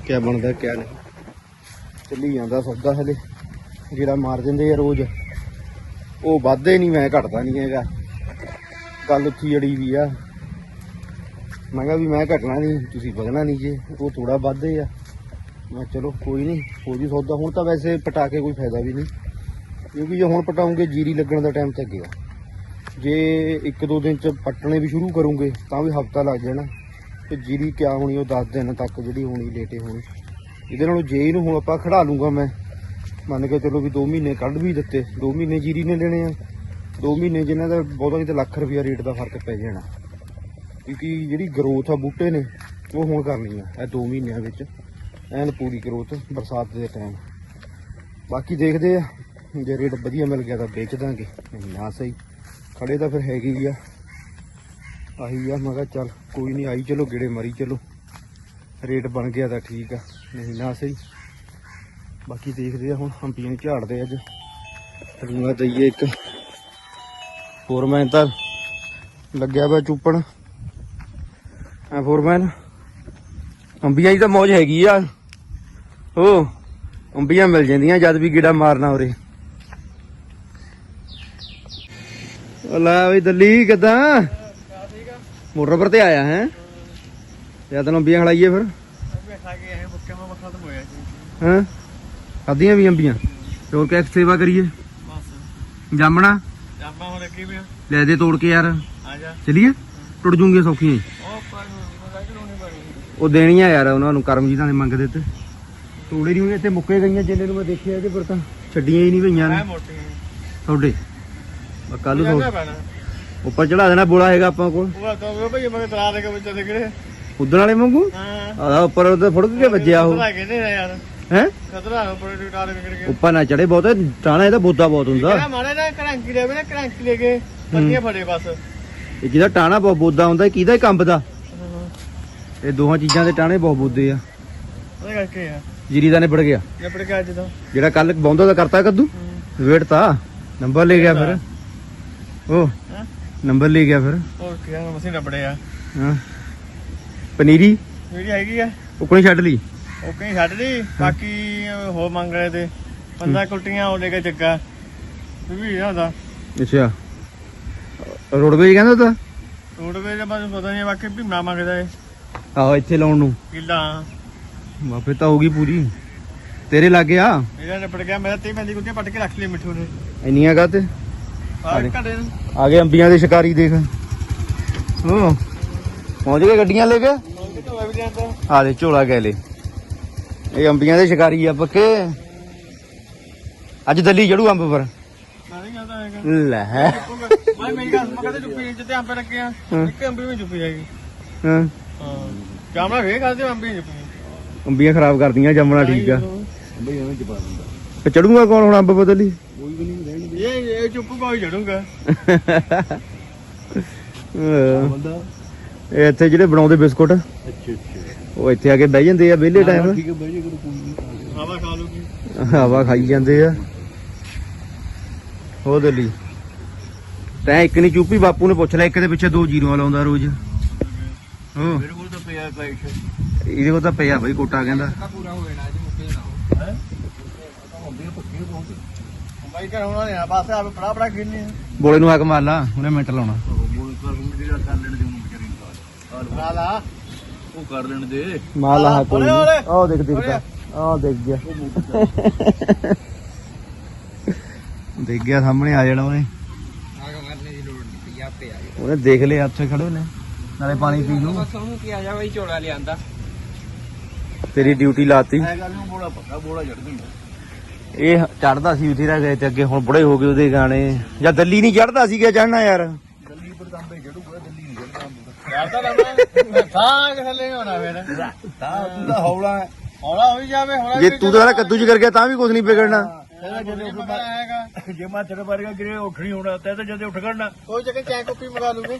ਕਿਆ ਬਣਦਾ ਕਿਆ ਨਹੀਂ। ਚੱਲੀ ਜਾਂਦਾ ਸੌਦਾ ਹਲੇ। ਜਿਹੜਾ ਮਾਰ ਦਿੰਦੇ ਆ ਰੋਜ਼ ਉਹ ਵੱਧਦੇ ਨਹੀਂ ਮੈਂ ਘਟਦਾ ਨਹੀਂ ਹੈਗਾ। ਗੱਲ ਉੱਥੀ ਅੜੀ ਵੀ ਆ। ਮੈਂ ਕਿਹਾ ਵੀ ਮੈਂ ਘਟਣਾ ਨਹੀਂ, ਤੁਸੀਂ ਵਧਣਾ ਨਹੀਂ ਜੇ, ਉਹ ਥੋੜਾ ਵੱਧਦੇ ਆ। ਮੈਂ ਕਿਹਾ ਚਲੋ ਕੋਈ ਨਹੀਂ, ਹੋ ਜੀ ਸੌਦਾ। ਹੁਣ ਤਾਂ ਵੈਸੇ ਪਟਾ ਕੇ ਕੋਈ ਫਾਇਦਾ ਵੀ ਨਹੀਂ, ਕਿਉਂਕਿ ਜੇ ਹੁਣ ਪਟਾਉਂਗੇ, ਜੀਰੀ ਲੱਗਣ ਦਾ ਟਾਈਮ ਤਾਂ ਗਿਆ। ਜੇ ਇੱਕ ਦੋ ਦਿਨ ਚ ਪੱਟਣੇ ਵੀ ਸ਼ੁਰੂ ਕਰੂੰਗੇ, ਤਾਂ ਵੀ ਹਫਤਾ ਲੱਗ ਜਾਣਾ। ਤੇ ਜੀਰੀ ਕਿਆ ਹੋਣੀ, ਉਹ 10 ਦਿਨ ਤੱਕ ਜਿਹੜੀ ਹੋਣੀ ਲੇਟੇ ਹੋਣੀ। ਇਹਦੇ ਨਾਲੋਂ ਜੇ ਇਹਨੂੰ ਹੁਣ ਆਪਾਂ ਖੜਾ ਲੂੰਗਾ ਮੈਂ, ਮੰਨ ਕੇ ਚਲੋ ਵੀ 2 ਮਹੀਨੇ ਕੱਢ ਵੀ ਦਿੱਤੇ 2 ਮਹੀਨੇ ਜੀਰੀ ਨੇ ਲੈਣੇ ਆ। 2 ਮਹੀਨੇ ਜਿਨ੍ਹਾਂ ਦਾ ਬਹੁਤਾ ਨਹੀਂ ਲੱਖ ਰੁਪਿਆ ਰੇਟ ਦਾ ਫ਼ਰਕ ਪੈ ਜਾਣਾ। ਕਿਉਂਕਿ ਜਿਹੜੀ ਗਰੋਥ ਆ ਬੂਟੇ ਨੇ, ਉਹ ਹੁਣ ਕਰਨੀ ਆ, ਇਹ 2 ਮਹੀਨਿਆਂ ਵਿੱਚ, ਐਨ ਪੂਰੀ ਗਰੋਥ ਬਰਸਾਤ ਦੇ ਟਾਈਮ ਬਾਕੀ ਦੇਖਦੇ ਆ, ਜੇ ਰੇਟ ਵਧੀਆ ਮਿਲ ਗਿਆ ਤਾਂ ਵੇਚ ਦਾਂਗੇ, ਨਹੀਂ ਨਾ ਸਹੀ। ਖੜੇ ਤਾਂ ਫਿਰ ਹੈਗੇ ਹੀ ਆ। ਆਹੀ ਆ, ਮੈਂ ਕਿਹਾ ਚੱਲ ਕੋਈ ਨਹੀਂ, ਆਈ ਚਲੋ, ਗੇੜੇ ਮਾਰੀ ਚਲੋ। ਰੇਟ ਬਣ ਗਿਆ ਤਾਂ ਠੀਕ ਆ, ਨਹੀਂ ਨਾ ਸਹੀ। ਬਾਕੀ ਦੇਖਦੇ ਆ ਹੁਣ ਹੰਪੀਆਂ ਨੂੰ ਝਾੜਦੇ ਅੱਜ। ਰੂਆ ਦਈਏ ਇੱਕ। ਫੋਰਮੈਨ ਤਾਂ ਲੱਗਿਆ ਵਾ ਚੂਪਣ। ਆ ਫੋਰਮੈਨ। ਅੰਬੀਆਂ ਦੀ ਤਾਂ ਮੌਜ ਹੈਗੀ ਆ। ਓ ਅੰਬੀਆਂ ਮਿਲ ਜਾਂਦੀਆਂ ਜਦ ਵੀ ਗੇੜਾ ਮਾਰਨਾ ਉਰੇ। ਲੈ ਬਈ ਦਿੱਲੀ ਕਿਦਾਂ? ਮੋਟਰ ਪਰ ਤੇ ਆਇਆ ਹੈ? ਜਾਂ ਤੈਨੂੰ ਅੰਬੀਆਂ ਖਲਾਈਏ ਫਿਰ? ਹਾਂ? ਖਾਧੀਆਂ ਵੀ ਅੰਬੀਆਂ? ਹੋਰ ਕਿਆ ਸੇਵਾ ਕਰੀਏ? ਜਾਮਣਾ? ਜਾਮਾ ਹੁਣ ਅੱਗੇ ਵੀ ਲੈ ਦੇ ਤੋੜ ਕੇ ਯਾਰ। ਆ ਜਾ। ਚਲੀਏ? ਟੁੱਟ ਜੂਗੇ ਸੌਖੀਆਂ ਹੀ ਉਹ ਪਰ ਨਹੀਂ ਬਣੀ ਉਹ ਦੇਣੀਆਂ ਯਾਰ ਉਹਨਾਂ ਨੂੰ ਕਰਮਜੀਤਾਂ ਨੇ ਮੰਗਦੇ ਤੇ ਤੋੜੇ ਨਹੀਂ ਹੋਏ ਇੱਥੇ ਮੁੱਕੇ ਗਈਆਂ ਜਿੰਨੇ ਨੂੰ ਮੈਂ ਦੇਖਿਆ ਇਹਦੇ ਪਰ ਤਾਂ ਛੱਡੀਆਂ ਹੀ ਨਹੀਂ ਪਈਆਂ ਨੇ। ਤੁਹਾਡੇ। ਕੱਲ ਨੂੰ ਉੱਪਰ ਚੜਾ ਦੇਣਾ ਬੋਲਾ ਹੈਗਾ ਆਪਾਂ ਕੋਲ। ਉਹ ਤਾਂ ਭਈ ਮੈਂ ਤਰਾ ਦੇ ਕੇ ਵਿੱਚ ਦੇ ਕਿਹੜੇ ਉਦਣ ਵਾਲੇ ਵਾਂਗੂ? ਹਾਂ। ਆਦਾ ਉੱਪਰ ਉਹਦੇ ਫੁੜਕ ਕੇ ਵੱਜਿਆ ਉਹ। ਹੈ? ਖਤਰਾ ਹੋ ਪਰ ਟਾਰ ਕਿਹੜੇ ਉੱਪਰ ਨਾ ਚੜੇ ਬਹੁਤ ਟਾਣਾ ਇਹਦਾ ਬੋਦਾ ਬਹੁਤ ਹੁੰਦਾ। ਮਾਰੇ ਨਾ ਕਰਾਂਕੀ ਦੇ ਨਾ ਕਰਾਂਕੀ ਲੈ ਕੇ ਪੱਤੀਆਂ ਫੜੇ ਬਸ। ਇਹ ਜਿਹਦਾ ਟਾਣਾ ਬਹੁਤ ਬੋਦਾ ਹੁੰਦਾ ਕਿਹਦਾ ਦਾ ਇਹ ਦੋਹਾਂ ਚੀਜ਼ਾਂ ਦੇ ਟਾਣੇ ਬਹੁਤ ਬੋਦੇ ਆ। ਉਹਦੇ ਕਰਕੇ ਆ। ਜੀਰੀ ਦਾ ਨਿਬੜ ਗਿਆ। ਨਿਪੜ ਕੇ ਅੱਜ ਤਾਂ। ਜਿਹੜਾ ਕੱਲ ਬੌਂਦਾ ਦਾ ਕਰਤਾ ਕੱਦੂ? ਵੇਟ ਤਾਂ। ਨੰਬਰ ਲੈ ਗਿਆ ਫਿਰ। ਉਹ ਨੰਬਰ ਲੈ ਗਿਆ ਫਿਰ। ਹੋਰ ਕੀ ਆ ਮਸੀਂ ਨਿਪੜੇ ਆ। ਹਾਂ। ਪਨੀਰੀ? ਵੀਡੀਓ ਹੈਗੀ ਆ। ਉਹ ਕੋਈ ਛੱਡ ਲਈ? ਉਹ ਕਹੀਂ ਛੱਡ ਲਈ। ਬਾਕੀ ਹੋ ਮੰਗ ਰਹੇ ਤੇ। ਪੰਦਾ ਕੁੱਟੀਆਂ ਉਹ ਲੈ ਕੇ ਜੱਗਾ ਵੀ ਨਾ ਦਾ ਅੱਛਾ। ਰੋਡਵੇਜ ਕਹਿੰਦਾ ਤਾਂ? ਰੋਡਵੇ ਦਾ ਬਸ ਪਤਾ ਨਹੀਂ ਬਾਕੀ ਭੀਮਾ ਮੰਗਦਾ ਏ। ਆਹੋ ਇੱਥੇ ਲਾਉਣ ਨੂੰ। ਕਿੱਲਾ ਮਾਪੇ ਤਾਂ ਹੋਊਗੀ ਪੂਰੀ। ਤੇਰੇ ਲੱਗੇ ਆ? ਇਹਦਾ ਨਿਪਟ ਗਿਆ ਮੇਰਾ 30 ਪੈਂਦੀ ਗੁੱਟੀਆਂ ਪੱਟ ਕੇ ਰੱਖ ਲਈ ਮਿੱਠੂ ਨੇ। ਇੰਨੀਆਂ ਕਾ ਤੇ? ਅਰੇ। ਘੜੇ ਆ ਗਏ ਅੰਬੀਆਂ ਦੇ ਸ਼ਿਕਾਰੀ ਦੇਖ। ਹੋ ਪਹੁੰਚ ਗਏ ਗੱਡੀਆਂ ਲੈ ਕੇ? ਤਾਂ ਆ ਦੇ ਝੋਲਾ ਗਏ ਲੈ। ਇਹ ਅੰਬੀਆਂ ਦੇ ਸ਼ਿਕਾਰੀ ਆ ਪੱਕੇ। ਅੱਜ ਦਿੱਲੀ ਜੜੂ ਅੰਬ ਪਰ। ਮੈਂ ਲੈ। ਮੈਂ ਮੇਰੀ ਗੱਲ ਮੈਂ ਕਹਿੰਦਾ ਚੁੱਪੀ ਚ ਤੇ ਅੰਬੇ ਲੱਗੇ ਆ। ਹਾਂ। ਇੱਕ ਅੰਬੀ ਵੀ ਚੁੱਪੀ ਹਾਂ ਹਾਂ। ਜਾਮਣਾ ਫੇਰ ਕਰਦੇ ਅੰਬੀ ਚੁੱਪੀ ਅੰਬੀਆਂ ਖਰਾਬ ਕਰਦੀਆਂ ਜੰਮਣਾ ਠੀਕ ਆ। ਐਵੇਂ ਦਿੰਦਾ। ਤੇ ਚੜੂਗਾ ਕੌਣ ਹੁਣ ਅੰਬ ਬਦਲੀ ਕੋਈ ਵੀ ਨਹੀਂ ਰਹਿਣੀ ਇਹ ਇਹ ਚੁੱਪ ਕੋਈ ਜੜੂਗਾ ਬੰਦਾ। ਇਹ ਇੱਥੇ ਜਿਹੜੇ ਬਣਾਉਂਦੇ ਬਿਸਕੁਟ ਅੱਛਾ ਅੱਛਾ। ਉਹ ਇੱਥੇ ਆ ਕੇ ਬਹਿ ਜਾਂਦੇ ਆ ਵਿਹਲੇ ਟਾਈਮ ਠੀਕ ਹੈ ਬਹਿ ਜਾ ਕਰੋ ਕੋਈ ਨਹੀਂ ਹਵਾ ਖਾ ਲੂਗੀ। ਹਵਾ ਖਾਈ ਜਾਂਦੇ ਆ। ਹੋ ਦਿੱਲੀ ਤੈਂ ਇੱਕ ਨਹੀਂ ਚੂਪੀ ਬਾਪੂ ਨੇ ਪੁੱਛ ਲਿਆ ਇੱਕ ਦੇ ਪਿੱਛੇ ਦੋ ਜ਼ੀਰੋਆਂ ਲਾਉਂਦਾ ਰੋਜ਼। ਹੋ। ਮੇਰੇ ਕੋਲ ਤਾਂ ਪਿਆ ਕਾਇਸ਼ ਇਹਦੇ ਕੋਲ ਤਾਂ ਪਿਆ ਬਈ ਕੋਟਾ ਕਹਿੰਦਾ। ਪੂਰਾ ਹੋ ਜਾਣਾ ਅੱਜ ਮੁੱਕੇ ਨਾ ਹੈ? ਅੰਬੀ ਪੱਕੀ ਪਹੁੰਚ ਬਾਈ ਘਰ ਹੋਣਾ ਨੇ ਬਸ ਆਪੇ ਬੜਾ ਬੜਾ ਖੇਲਨੇ ਆ। ਬੋਲੇ ਨੂੰ ਹੱਕ ਮਾਰ ਲਾ ਉਹਨੇ ਮਿੰਟ ਲਾਉਣਾ। ਬੋਲ ਕਰ ਰੂਟ ਜਿਹੜਾ ਕਰ ਲੈਣ ਦੇ ਉਹਨੂੰ ਵਿਚਾਰੀ ਨੂੰ ਲਾ ਲਾ। ਉਹ ਕਰ ਲੈਣ ਦੇ। ਮਾਰ ਲਾ ਕੋਈ। ਆਹ ਦੇਖ ਦੇਖਦਾ ਆਹ ਦੇਖ ਗਿਆ। ਦੇਖ ਗਿਆ ਸਾਹਮਣੇ ਆ ਜਾਣਾ ਉਹਨੇ। ਆਗ ਮਾਰਨੇ ਦੀ ਲੋੜ ਨਹੀਂ ਪਈ ਆਪੇ ਆ ਗਏ ਉਹਨੇ ਦੇਖ ਲਿਆ ਉੱਥੇ ਖੜੇ ਨੇ। ਨਾਲੇ ਪਾਣੀ ਪੀ ਲੂ ਬਸ ਉਹਨੂੰ ਕੀ ਆ ਜਾ ਬਈ ਝੋਲਾ ਲਿਆਂਦਾ। ਤੇਰੀ ਡਿਊਟੀ ਲਾਤੀ। ਐ ਗੱਲ ਨੂੰ ਬੋਲਾ ਪੱਕਾ ਬੋਲਾ ਜੜ ਦਿੰਦਾ ਇਹ ਚੜਦਾ ਸੀ ਉਥੇ ਰਹਿ ਗਏ ਤੇ ਅੱਗੇ ਹੁਣ ਬੁੜੇ ਹੋ ਗਏ ਉਹਦੇ ਗਾਣੇ। ਜਾਂ ਦਿੱਲੀ ਨਹੀਂ ਚੜਦਾ ਸੀ ਕਿ ਚੜਨਾ ਯਾਰ? ਦਿੱਲੀ ਪਰ ਕੰਬੇ ਜੜੂਗਾ ਦਿੱਲੀ ਨਹੀਂ ਜੜਦਾ ਯਾਰ ਤਾਂ ਲੰਮਾ ਥਾਂ ਕਿ ਥੱਲੇ ਹੋਣਾ ਫੇਰ। ਤਾਂ ਤੂੰ ਤਾਂ ਹੌਲਾ ਹੈ। ਹੌਲਾ ਹੋਈ ਜਾਵੇ ਹੌਲਾ ਜੇ ਤੂੰ ਤਾਂ ਕੱਦੂ ਚ ਕਰ ਗਿਆ ਤਾਂ ਵੀ ਕੁਝ ਨਹੀਂ ਵਿਗੜਨਾ। ਜੇ ਮੈਂ ਤੇਰੇ ਬਾਰੇ ਗਿਰੇ ਉੱਠਣੀ ਹੋਣਾ ਤੇ ਜਦੋਂ ਉੱਠ ਖੜਨਾ। ਉਹ ਜਗ੍ਹਾ ਚੈਨ ਕਾਪੀ ਮੰਗਾ ਲੂਗੇ।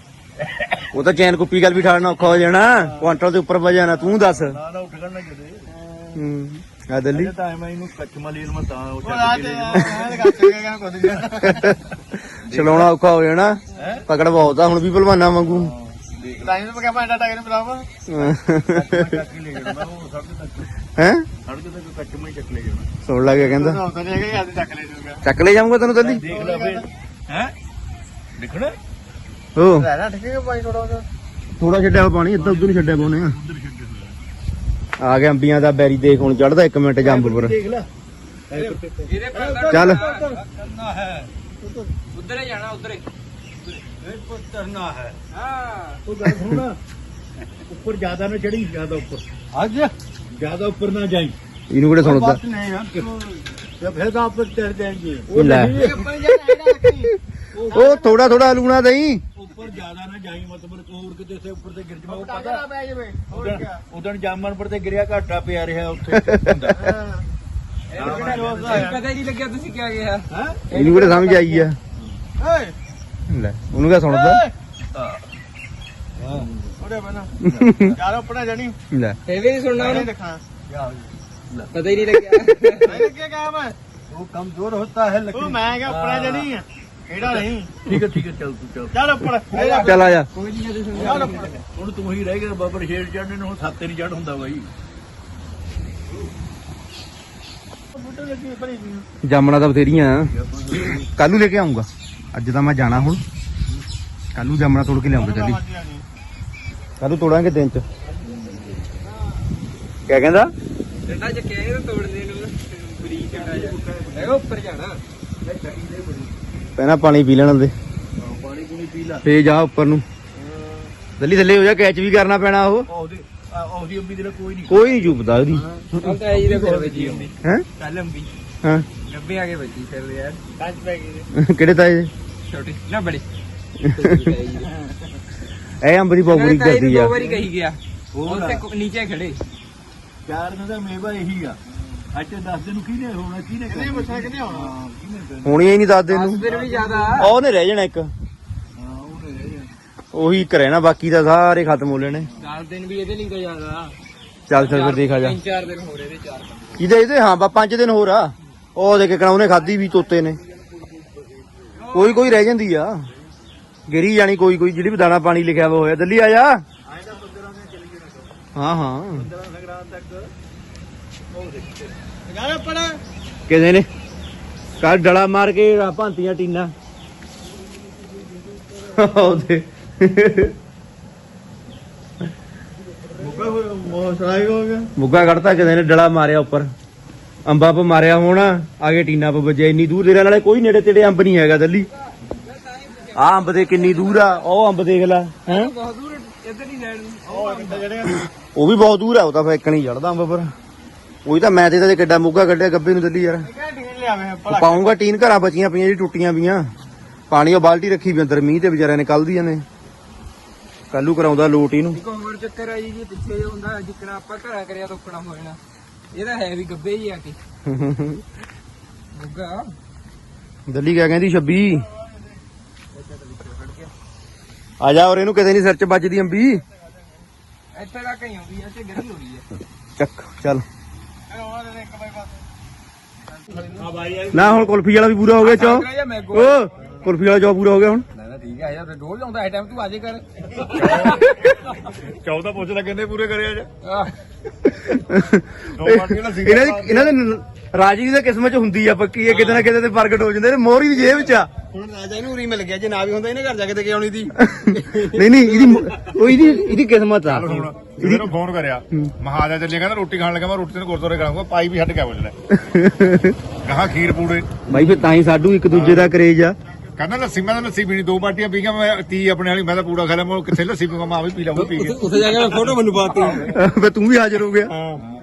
ਉਹ ਤਾਂ ਚੈਨ ਕੁੱਪੀ ਗੱਲ ਵੀ ਠਾੜਨਾ ਔਖਾ ਹੋ ਜਾਣਾ। ਕੁਆਂਟਲ ਦੇ ਉੱਪਰ ਵਜਾਣਾ ਤੂੰ ਦੱਸ। ਨਾ ਨਾ ਉੱਠ ਖੜਨਾ ਜਦੇ ਹੂੰ ਆ ਦਿੱਲੀ। ਇਹ ਤਾਂ ਮੈਂ ਇਹਨੂੰ ਕੱਚ ਮਲੀਲ ਮੈਂ ਤਾਂ ਉਹ ਚੱਕ ਕੇ ਲੈ ਚਲਾਉਣਾ ਔਖਾ ਹੋ ਜਾਣਾ। ਪਕੜ ਬਹੁਤ ਆ ਹੁਣ ਵੀ ਭਲਵਾਨਾ ਵਾਂਗੂ। ਲਾਈਨ ਤੇ ਪਕਾ ਭਾਂਡਾ ਸੜਕ ਤੱਕ। ਹੈ? ਸੜਕ ਤੱਕ ਕੱਚ ਮੈਂ ਚੱਕ ਲੈ ਜਾਣਾ ਸੁਣ ਲੱਗ ਗਿਆ ਕਹਿੰਦਾ। ਚੱਕ ਲੈ ਜੂਗਾ ਚੱਕ ਲੈ ਜਾਊਂਗਾ ਤੈਨੂੰ ਦਿੱਲੀ? ਦੇਖ ਲੈ ਫੇਰ। ਹੈ? ਦਿਖਣਾ? ਠੀਕ ਥੋੜਾ ਛੱਡਿਆ ਹੋਇਆ ਪਾਣੀ ਇੱਦਾਂ ਉਧਰ ਨਹੀਂ ਛੱਡਿਆ ਪਾਉਣੇ ਆ। ਆ ਗਿਆ ਅੰਬੀਆਂ ਦਾ ਬੈਰੀ ਦੇਖ ਹੁਣ ਚੜਦਾ 1 ਮਿੰਟ ਜੰਬਪੁਰ। ਦੇਖ ਲੈ। ਇਹਦੇ ਪਰ ਚੱਲ। ਕਰਨਾ ਹੈ। ਉਧਰ ਹੀ ਜਾਣਾ ਉਧਰ। ਇਹ ਪਰ ਕਰਨਾ ਹੈ। ਹਾਂ। ਉਹ ਗੱਲ ਸੁਣ ਉੱਪਰ ਜ਼ਿਆਦਾ ਨਾ ਚੜੀ ਜ਼ਿਆਦਾ ਉੱਪਰ। ਅੱਜ? ਜ਼ਿਆਦਾ ਉੱਪਰ ਨਾ ਜਾਈ। ਇਹਨੂੰ ਕਿਹੜੇ ਸੁਣਦਾ? ਜਬ ਲੈ। ਉੱਪਰ ਜਾਣਾ ਹੈਗਾ ਰੱਖੀ ਉਹ ਥੋੜਾ ਥੋੜਾ ਲੂਣਾ ਦਈ। ਉੱਪਰ ਜ਼ਿਆਦਾ ਨਾ ਜਾਈ ਮਤਲਬ ਹੋਰ ਕਿਤੇ ਸੇ ਉੱਪਰ ਤੇ ਗਿਰ ਜਾਵੇ ਉਹ ਪਤਾ ਪਤਾ ਪੈ ਜਾਵੇ? ਹੋਰ ਕੀ ਉਦੋਂ ਜਾਮਨ ਪਰ ਤੇ ਗਿਰਿਆ ਘਾਟਾ ਪਿਆ ਰਿਹਾ ਉੱਥੇ ਹੁੰਦਾ। ਪਤਾ ਹੀ ਨਹੀਂ ਲੱਗਿਆ ਤੁਸੀਂ ਕਿਆ ਗਿਆ ਹੈ? ਇਹਨੂੰ ਕਿਹੜੇ ਸਮਝ ਆਈ ਆ? ਏ ਲੈ ਉਹਨੂੰ ਕਿਆ ਸੁਣਦਾ? ਉਹਦੇ ਬਣਾ। ਯਾਰ ਆਪਣਾ ਜਾਣੀ। ਲੈ। ਇਹ ਵੀ ਨਹੀਂ ਸੁਣਨਾ ਉਹਨੂੰ। ਦਿਖਾ ਪਤਾ ਹੀ ਨਹੀਂ ਲੱਗਿਆ। ਲੱਗਿਆ ਕਹਾਂ ਮੈਂ? ਉਹ ਕਮਜ਼ੋਰ ਹੋਤਾ ਹੈ ਉਹ ਮੈਂ ਕਿਹਾ ਆਪਣਾ ਜਾਣੀ ਆ। ਕਿਹੜਾ ਨਹੀਂ? ਠੀਕ ਹੈ ਠੀਕ ਹੈ ਚੱਲ ਤੂੰ ਚੱਲ। ਚੱਲ ਉੱਪਰ ਚੱਲ ਆ ਜਾ। ਕੋਈ ਨਹੀਂ ਜਦੋਂ ਚੱਲ ਉੱਪਰ। ਹੁਣ ਤੂੰ ਹੀ ਰਹਿ ਗਿਆ ਬਾਬਰ ਸ਼ੇਰ ਚੜਨੇ ਨੂੰ ਹੁਣ ਸੱਤੇ ਨਹੀਂ ਚੜ ਹੁੰਦਾ ਬਾਈ। ਬੁੱਟੇ ਲੱਗੀ ਭਰੀ ਜਾਮਣਾ ਤਾਂ ਬਥੇਰੀਆਂ ਕੱਲ ਨੂੰ ਲੈ ਕੇ ਆਉਂਗਾ ਅੱਜ ਤਾਂ ਮੈਂ ਜਾਣਾ ਹੁਣ। ਕੱਲ ਨੂੰ ਜਾਮਣਾ ਤੋੜ ਕੇ ਲਿਆਉਂਗਾ ਚੱਲੀ। ਕੱਲ ਨੂੰ ਤੋੜਾਂਗੇ ਦਿਨ ਚ। ਕਿਆ ਕਹਿੰਦਾ? ਡੰਡਾ ਚੱਕਿਆ ਇਹ ਤੋੜਨੇ ਨੂੰ ਬਰੀਕ ਡੰਡਾ ਜਾ ਹੈਗਾ ਉੱਪਰ ਜਾਣਾ। ਪਹਿਲਾਂ ਪਾਣੀ ਪੀ ਲੈਣ ਦੇ। ਪਾਣੀ ਪੂਣੀ ਪੀ ਲਾ। ਫੇ ਜਾ ਉੱਪਰ ਨੂੰ। ਦਿੱਲੀ ਥੱਲੇ ਹੋ ਜਾ ਕੈਚ ਵੀ ਕਰਨਾ ਪੈਣਾ ਉਹ। ਉਹਦੇ ਉਹਦੀ ਅੰਬੀ ਦੇ ਕੋਈ ਨਹੀਂ। ਕੋਈ ਨਹੀਂ ਚੁੱਪਦਾ ਉਹਦੀ। ਕੱਲ ਤਾਂ ਆਈ ਦੇ ਫਿਰ ਵੱਜੀ ਹੁੰਦੀ ਹੈ? ਕੱਲ ਅੰਬੀ। ਹਾਂ। ਗੱਬੇ ਆ ਕੇ ਵੱਜੀ ਫਿਰ ਯਾਰ। ਕੱਚ ਪੈ ਗਈ ਕਿਹੜੇ ਤਾਏ ਛੋਟੀ। ਨਾ ਬੜੀ। ਇਹ ਅੰਬ ਦੀ ਪੌੜੀ ਕਰਦੀ ਆ ਦੋ ਵਾਰੀ ਕਹੀ ਗਿਆ। ਹੋਰ ਉੱਥੇ ਕੋ- ਨੀਚੇ ਖੜੇ। ਚਾਰ ਦਿਨ ਦਾ ਮੇਵਾ ਇਹੀ ਆ। ਅੱਜ 10 ਦਿਨ ਕਿਹਨੇ ਹੋਣਾ ਕਿਹਨੇ ਕਿਹਨੇ ਪੁੱਛਿਆ ਕਿਹਨੇ ਹੋਣਾ ਹੀ ਨਹੀਂ ਦੱਸਦੇ ਦਸ ਨੂੰ। ਦਿਨ ਵੀ ਜ਼ਿਆਦਾ। ਉਹ ਉਹਨੇ ਰਹਿ ਜਾਣਾ ਇੱਕ। ਹਾਂ ਉਹਨੇ ਰਹਿ ਜਾਣਾ। ਉਹੀ ਇੱਕ ਰਹਿਣਾ ਬਾਕੀ ਤਾਂ ਸਾਰੇ ਖਤਮ ਹੋ ਲੈਣੇ। 10 ਦਿਨ ਵੀ ਇਹਦੇ ਲਈ ਤਾਂ ਜ਼ਿਆਦਾ। ਚੱਲ ਚੱਲ ਫਿਰ ਦੇਖ ਆ ਜਾ। ਤਿੰਨ ਚਾਰ ਦਿਨ ਹੋ ਰਹੇ ਨੇ ਚਾਰ ਇਹਦੇ ਇਹਦੇ ਹਾਂ ਬਾ ਪੰਜ ਦਿਨ ਹੋਰ ਆ। ਉਹ ਦੇਖ ਕਿਹੜਾ ਉਹਨੇ ਖਾਦੀ ਵੀ ਤੋਤੇ ਨੇ। ਕੋਈ ਕੋਈ ਰਹਿ ਜਾਂਦੀ ਆ। ਗਿਰੀ ਜਾਣੀ ਕੋਈ ਕੋਈ ਜਿਹੜੀ ਵੀ ਦਾਣਾ ਪਾਣੀ ਲਿਖਿਆ ਵਾ ਹੋਇਆ। ਦਿੱਲੀ ਆ ਜਾ। ਹਾਂ ਹਾਂ। ਤੱਕ। ਨਾਲੇ ਨੇ? ਕੱਲ ਡਲਾ ਮਾਰ ਕੇ ਭਾਂਤੀਆਂ ਟੀਨਾ। ਉਹਦੇ। ਮੁੱਗਾ ਮੋਸਰਾਈ ਹੋ ਗਿਆ। ਮੁੱਗਾ ਕੱਢਤਾ ਕਿਸੇ ਨੇ ਡਲਾ ਮਾਰਿਆ ਉੱਪਰ। ਅੰਬਾ ਪ ਮਾਰਿਆ ਹੋਣਾ ਆਗੇ ਟੀਨਾ ਪ ਵੱਜਿਆ। ਇੰਨੀ ਦੂਰ ਦੇਰਾਂ ਨਾਲੇ ਕੋਈ ਨੇੜੇ ਤੇੜੇ ਅੰਬ ਨਹੀਂ ਹੈਗਾ ਦੱਲੀ। ਆ ਅੰਬ ਦੇ ਕਿੰਨੀ ਦੂਰ ਆ ਉਹ ਅੰਬ ਦੇਖ ਲੈ ਹੈ? ਉਹ ਵੀ ਬਹੁਤ ਦੂਰ ਆ ਉਹ ਤਾਂ ਫੇਕਣ ਹੀ ਚੜਦਾ ਅੰਬ ਪਰ। ਉਹੀ ਤਾਂ ਮੈਂ ਤੇ ਤਾਂ ਕਿੱਡਾ ਮੁੱਗਾ ਕੱਢਿਆ ਗੱਬੇ ਨੂੰ ਦੱਲੀ ਯਾਰ। ਪਾਉਂਗਾ ਟੀਨ ਘਰਾਂ ਬਚੀਆਂ ਪਈਆਂ ਜੀ ਟੁੱਟੀਆਂ ਪਈਆਂ। ਪਾਣੀ ਉਹ ਬਾਲਟੀ ਰੱਖੀ ਵੀ ਅੰਦਰ ਮੀਂਹ ਤੇ ਵਿਚਾਰਿਆਂ ਨੇ ਕੱਲ ਦੀਆਂ ਨੇ ਕੱਲੂ ਕਰਾਉਂਦਾ ਲੋਟ ਇਹਨੂੰ। ਇੱਕ ਹੋਰ ਚੱਕਰ ਆਈ ਜੀ ਪਿੱਛੇ ਹੁੰਦਾ ਜਿੱਕਣਾ ਆਪਾਂ ਘਰਾਂ ਕਰਿਆ ਤੋਕਣਾ ਹੋ ਜਾਣਾ। ਇਹਦਾ ਹੈ ਵੀ ਗੱਬੇ ਹੀ ਆ ਕੇ। ਗੁੱਗਾ ਦੱਲੀ ਕਿਆ ਕਹਿੰਦੀ 26 ਆ ਜਾ ਔਰ ਇਹਨੂੰ ਕਿਤੇ ਨਹੀਂ ਸਿਰ ਚ ਵੱਜਦੀ ਅੰਬੀ। ਇੱਥੇ ਤੱਕ ਹੀ ਆਉਂਦੀ ਆ ਤੇ ਗਰੀ ਹੋ ਗਈ ਆ। ਚੱਕ ਚੱਲ ਉਹਨਾਂ ਦੇ ਇੱਕ ਬਾਈ ਬਸ ਆ ਬਾਈ ਨਾ ਹੁਣ ਕੁਲਫੀ ਵਾਲਾ ਵੀ ਪੂਰਾ ਹੋ ਗਿਆ ਚੋ ਓ ਕੁਲਫੀ ਵਾਲਾ ਚੋ ਪੂਰਾ ਹੋ ਗਿਆ ਹੁਣ। ਠੀਕ ਹੈ ਯਾਰ ਡੋਲ ਲਾਉਂਦਾ ਹੈ ਟਾਈਮ ਤੂੰ ਆਜੇ ਕਰ। 14 ਪੁੱਛ ਲੈ ਕਿੰਨੇ ਪੂਰੇ ਕਰਿਆ ਜੇ ਇਹਨਾਂ ਦੀ ਇਹਨਾਂ ਦੇ ਰਾਜੀ ਦੀ ਕਿਸਮਤ ਚ ਹੁੰਦੀ ਆ ਪੱਕੀ ਇਹ ਕਿਤੇ ਨਾ ਕਿਤੇ ਤੇ ਪ੍ਰਗਟ ਹੋ ਜਾਂਦੇ ਨੇ। ਮੋਹਰੀ ਦੀ ਜੇਬ ਚ ਆ। ਹੁਣ ਰਾਜਾ ਇਹਨੂੰ ਉਰੀ ਮਿਲ ਗਿਆ ਜੇ ਨਾ ਵੀ ਹੁੰਦਾ ਇਹਨੇ ਘਰ ਜਾ ਕੇ ਤੇ ਆਉਣੀ ਸੀ ਨਹੀਂ ਨਹੀਂ ਇਹਦੀ ਮੋ- ਉਹ ਇਹਦੀ ਇਹਦੀ ਕਿਸਮਤ ਆ। ਹੁਣ ਜਿਹਨੇ ਨੂੰ ਫੋਨ ਕਰਿਆ। ਮਹਾਜਾ ਚੱਲੇ ਕਹਿੰਦਾ ਰੋਟੀ ਖਾਣ ਲੱਗਾ ਮੈਂ ਰੋਟੀ ਤੈਨੂੰ ਗੁਰਦੁਆਰੇ ਖਾਊਂਗਾ ਪਾਈ ਵੀ ਛੱਡ ਕੇ ਆਉਂ ਲੈ ਕਹਾ ਖੀਰ ਪੂੜੇ। ਬਾਈ ਫਿਰ ਤਾਂ ਹੀ ਸਾਡੂ ਇੱਕ ਦੂਜੇ ਦਾ ਕਰੇਜ ਆ। ਕਹਿੰਦਾ ਲੱਸੀ ਮੈਂ ਤਾਂ ਲੱਸੀ ਪੀਣੀ ਦੋ ਬਾਟੀਆਂ ਪੀ ਗਿਆ ਮੈਂ ਤੀ ਆਪਣੇ ਵਾਲੀ ਮੈਂ ਤਾਂ ਪੂੜਾ ਖਾ ਲਿਆ ਮੈਂ ਕਿੱਥੇ ਲੱਸੀ ਪੀਵਾਂ ਮੈਂ ਆ ਵੀ ਪੀ ਲਾਂਗਾ ਪੀ ਕੇ। ਉੱਥੇ ਜਾ ਕੇ ਮੈਂ ਫੋਟੋ ਮੈਨੂੰ ਪਾਤੀ ਫੇ ਤੂੰ ਵੀ ਹਾਜ਼ਰ ਹੋ ਗਿਆ। ਐਡੀ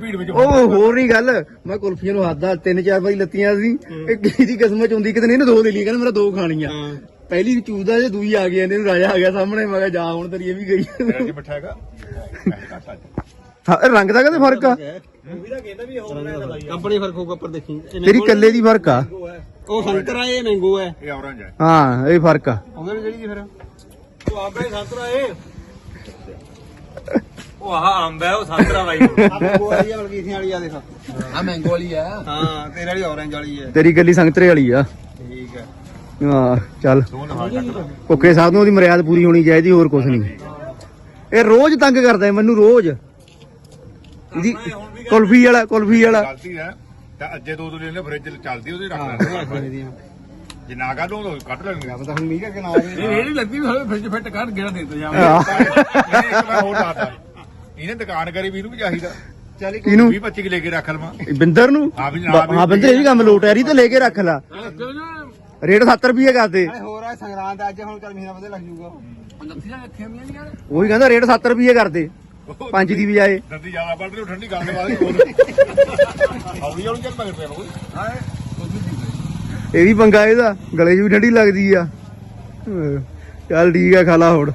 ਭੀੜ ਵਿੱਚ ਉਹ ਹੋਰ ਨਹੀਂ ਗੱਲ। ਮੈਂ ਕੁਲਫੀਆਂ ਨੂੰ ਹੱਥ ਦਾ ਤਿੰਨ ਚਾਰ ਵਾਰੀ ਲੱਤੀਆਂ ਸੀ। ਇਹ ਕਿਸੇ ਦੀ ਕਿਸਮਤ ਚ ਹੁੰਦੀ ਕਿਤੇ ਨੇ ਇਹਨੇ ਦੋ ਲੈ ਲਈ ਕਹਿੰਦਾ ਮੇਰਾ ਦੋ ਖਾਣੀਆਂ। ਪਹਿਲੀ ਚੂਦਾ ਜੇ ਦੂਈ ਆ ਗਈ ਇਹਨੇ ਨੂੰ ਰਾਜਾ ਆ ਗਿਆ ਸਾਹਮਣੇ ਮੈਂ ਕਿਹਾ ਜਾ ਹੁਣ ਤੇਰੀ ਇਹ ਵੀ ਗਈ। ਮੇਰਾ ਜੀ ਮਿੱਠਾ ਹੈਗਾ। ਹਾਂ, ਇਹ ਰੰਗ ਦਾ ਕਦੇ ਫ਼ਰਕ ਆ? ਕੰਪਨੀ ਫ਼ਰਕ ਹੋਊਗਾ ਪਰ ਦੇਖੀ। ਤੇਰੀ ਕੱਲੇ ਦੀ ਫ਼ਰਕ ਆ? ਉਹ ਸੰਤਰਾ ਇਹ ਮੈਂਗੋ ਹੈ। ਇਹ ਔਰੰਜ ਹੈ। ਹਾਂ ਇਹ ਫ਼ਰਕ ਆ। ਉਹਨਾਂ ਨੇ ਜਿਹੜੀ ਫਿਰ? ਉਹ ਆਂਬਾ ਹੀ ਸੰਤਰਾ ਇਹ। ਉਹ ਆਹ ਅੰਬ ਹੈ ਉਹ ਸੰਤਰਾ ਬਾਈ ਮੈਂਗੋ ਵਾਲੀ ਆ ਬਲਕੀ ਵਾਲੀ ਆ ਦੇਖ। ਆ ਮੈਂਗੋ ਵਾਲੀ ਆ। ਹਾਂ ਤੇਰੇ ਵਾਲੀ ਔਰੰਜ ਵਾਲੀ ਹੈ ਤੇਰੀ ਗੱਲੀ ਸੰਗਤਰੇ ਵਾਲੀ ਆ। ਠੀਕ ਹੈ ਹਾਂ ਚੱਲ। ਓਕੇ ਸਾਹਿਬ ਨੂੰ ਉਹਦੀ ਮਰਿਆਦ ਪੂਰੀ ਹੋਣੀ ਚਾਹੀਦੀ ਹੋਰ ਕੁਝ ਨਹੀਂ। ਇਹ ਰੋਜ਼ ਤੰਗ ਕਰਦਾ ਹੈ ਮੈਨੂੰ ਰੋਜ਼। ਇਹਦੀ ਕੁਲਫੀ ਵਾਲਾ ਕੁਲਫੀ ਵਾਲਾ। ਗਲਤੀ ਹੈ ਤਾਂ ਅੱਜੇ ਦੋ ਦੋ ਲੈਣੇ ਫ੍ਰਿਜ ਚ ਚੱਲਦੀ ਉਹਦੇ ਰੱਖ ਲੈਣੇ ਜੇ ਨਾ ਕੱਢ ਲਓ ਤਾਂ ਕੱਢ ਲੈਣਗੇ ਪਤਾ ਹੁਣ ਮੀਂਹ ਕਿ ਨਾ ਆ ਇਹ ਰੇੜੀ ਲੱਗੀ ਵੀ ਹੋਵੇ ਫਿਰ ਫਿੱਟ ਕੱਢ ਗੇੜਾ ਦੇ ਦੋ ਜਾ ਇਹਨੇ ਇੱਕ ਮੈਂ ਹੋਰ ਲਾਤਾ ਇਹਨੇ ਦੁਕਾਨ ਕਰੀ ਵੀ ਇਹਨੂੰ ਵੀ ਚਾਹੀਦਾ। ਚੱਲ ਕਿਹਨੂੰ 20 25 ਲੈ ਕੇ ਰੱਖ ਲਵਾਂ। ਬਿੰਦਰ ਨੂੰ? ਹਾਂ ਵੀ ਨਾਲ ਵੀ- ਹਾਂ ਬਿੰਦਰ ਇਹ ਵੀ ਕੰਮ ਲੋਟ ਹੈ ਰੀ ਤੇ ਲੈ ਕੇ ਰੱਖ ਲਾ। ਰੇਟ 70 ਰੁਪਏ ਕਰਦੇ ਹੋਰ ਆ ਸੰਗਰਾਂਦ ਦਾ ਅੱਜ ਹੁਣ ਚੱਲ ਮਹੀਨਾ ਵਧੇ ਲੱਗ ਜੂਗਾ। ਉਹੀ ਕਹਿੰਦਾ ਰੇਟ 70 ਰੁਪਏ ਕਰਦੇ ਪੰਜ ਦੀ ਬਜਾਏ। ਦੰਦੀ ਜ਼ਿਆਦਾ ਵੱਢ ਲਈ ਠੰਡੀ ਗੱਲ ਦੇ ਬਾਅਦ ਹੀ ਬੋਲ ਹੌਲੀ ਹੌਲੀ ਚੱਲ ਮਗਰ ਪਿਆ ਕੋਈ ਇਹ ਵੀ ਪੰਗਾ ਇਹਦਾ ਗਲੇ 'ਚ ਵੀ ਠੰਡੀ ਲੱਗਦੀ ਆ। ਚੱਲ ਠੀਕ ਆ ਖਾ ਲਾ ਹੁਣ।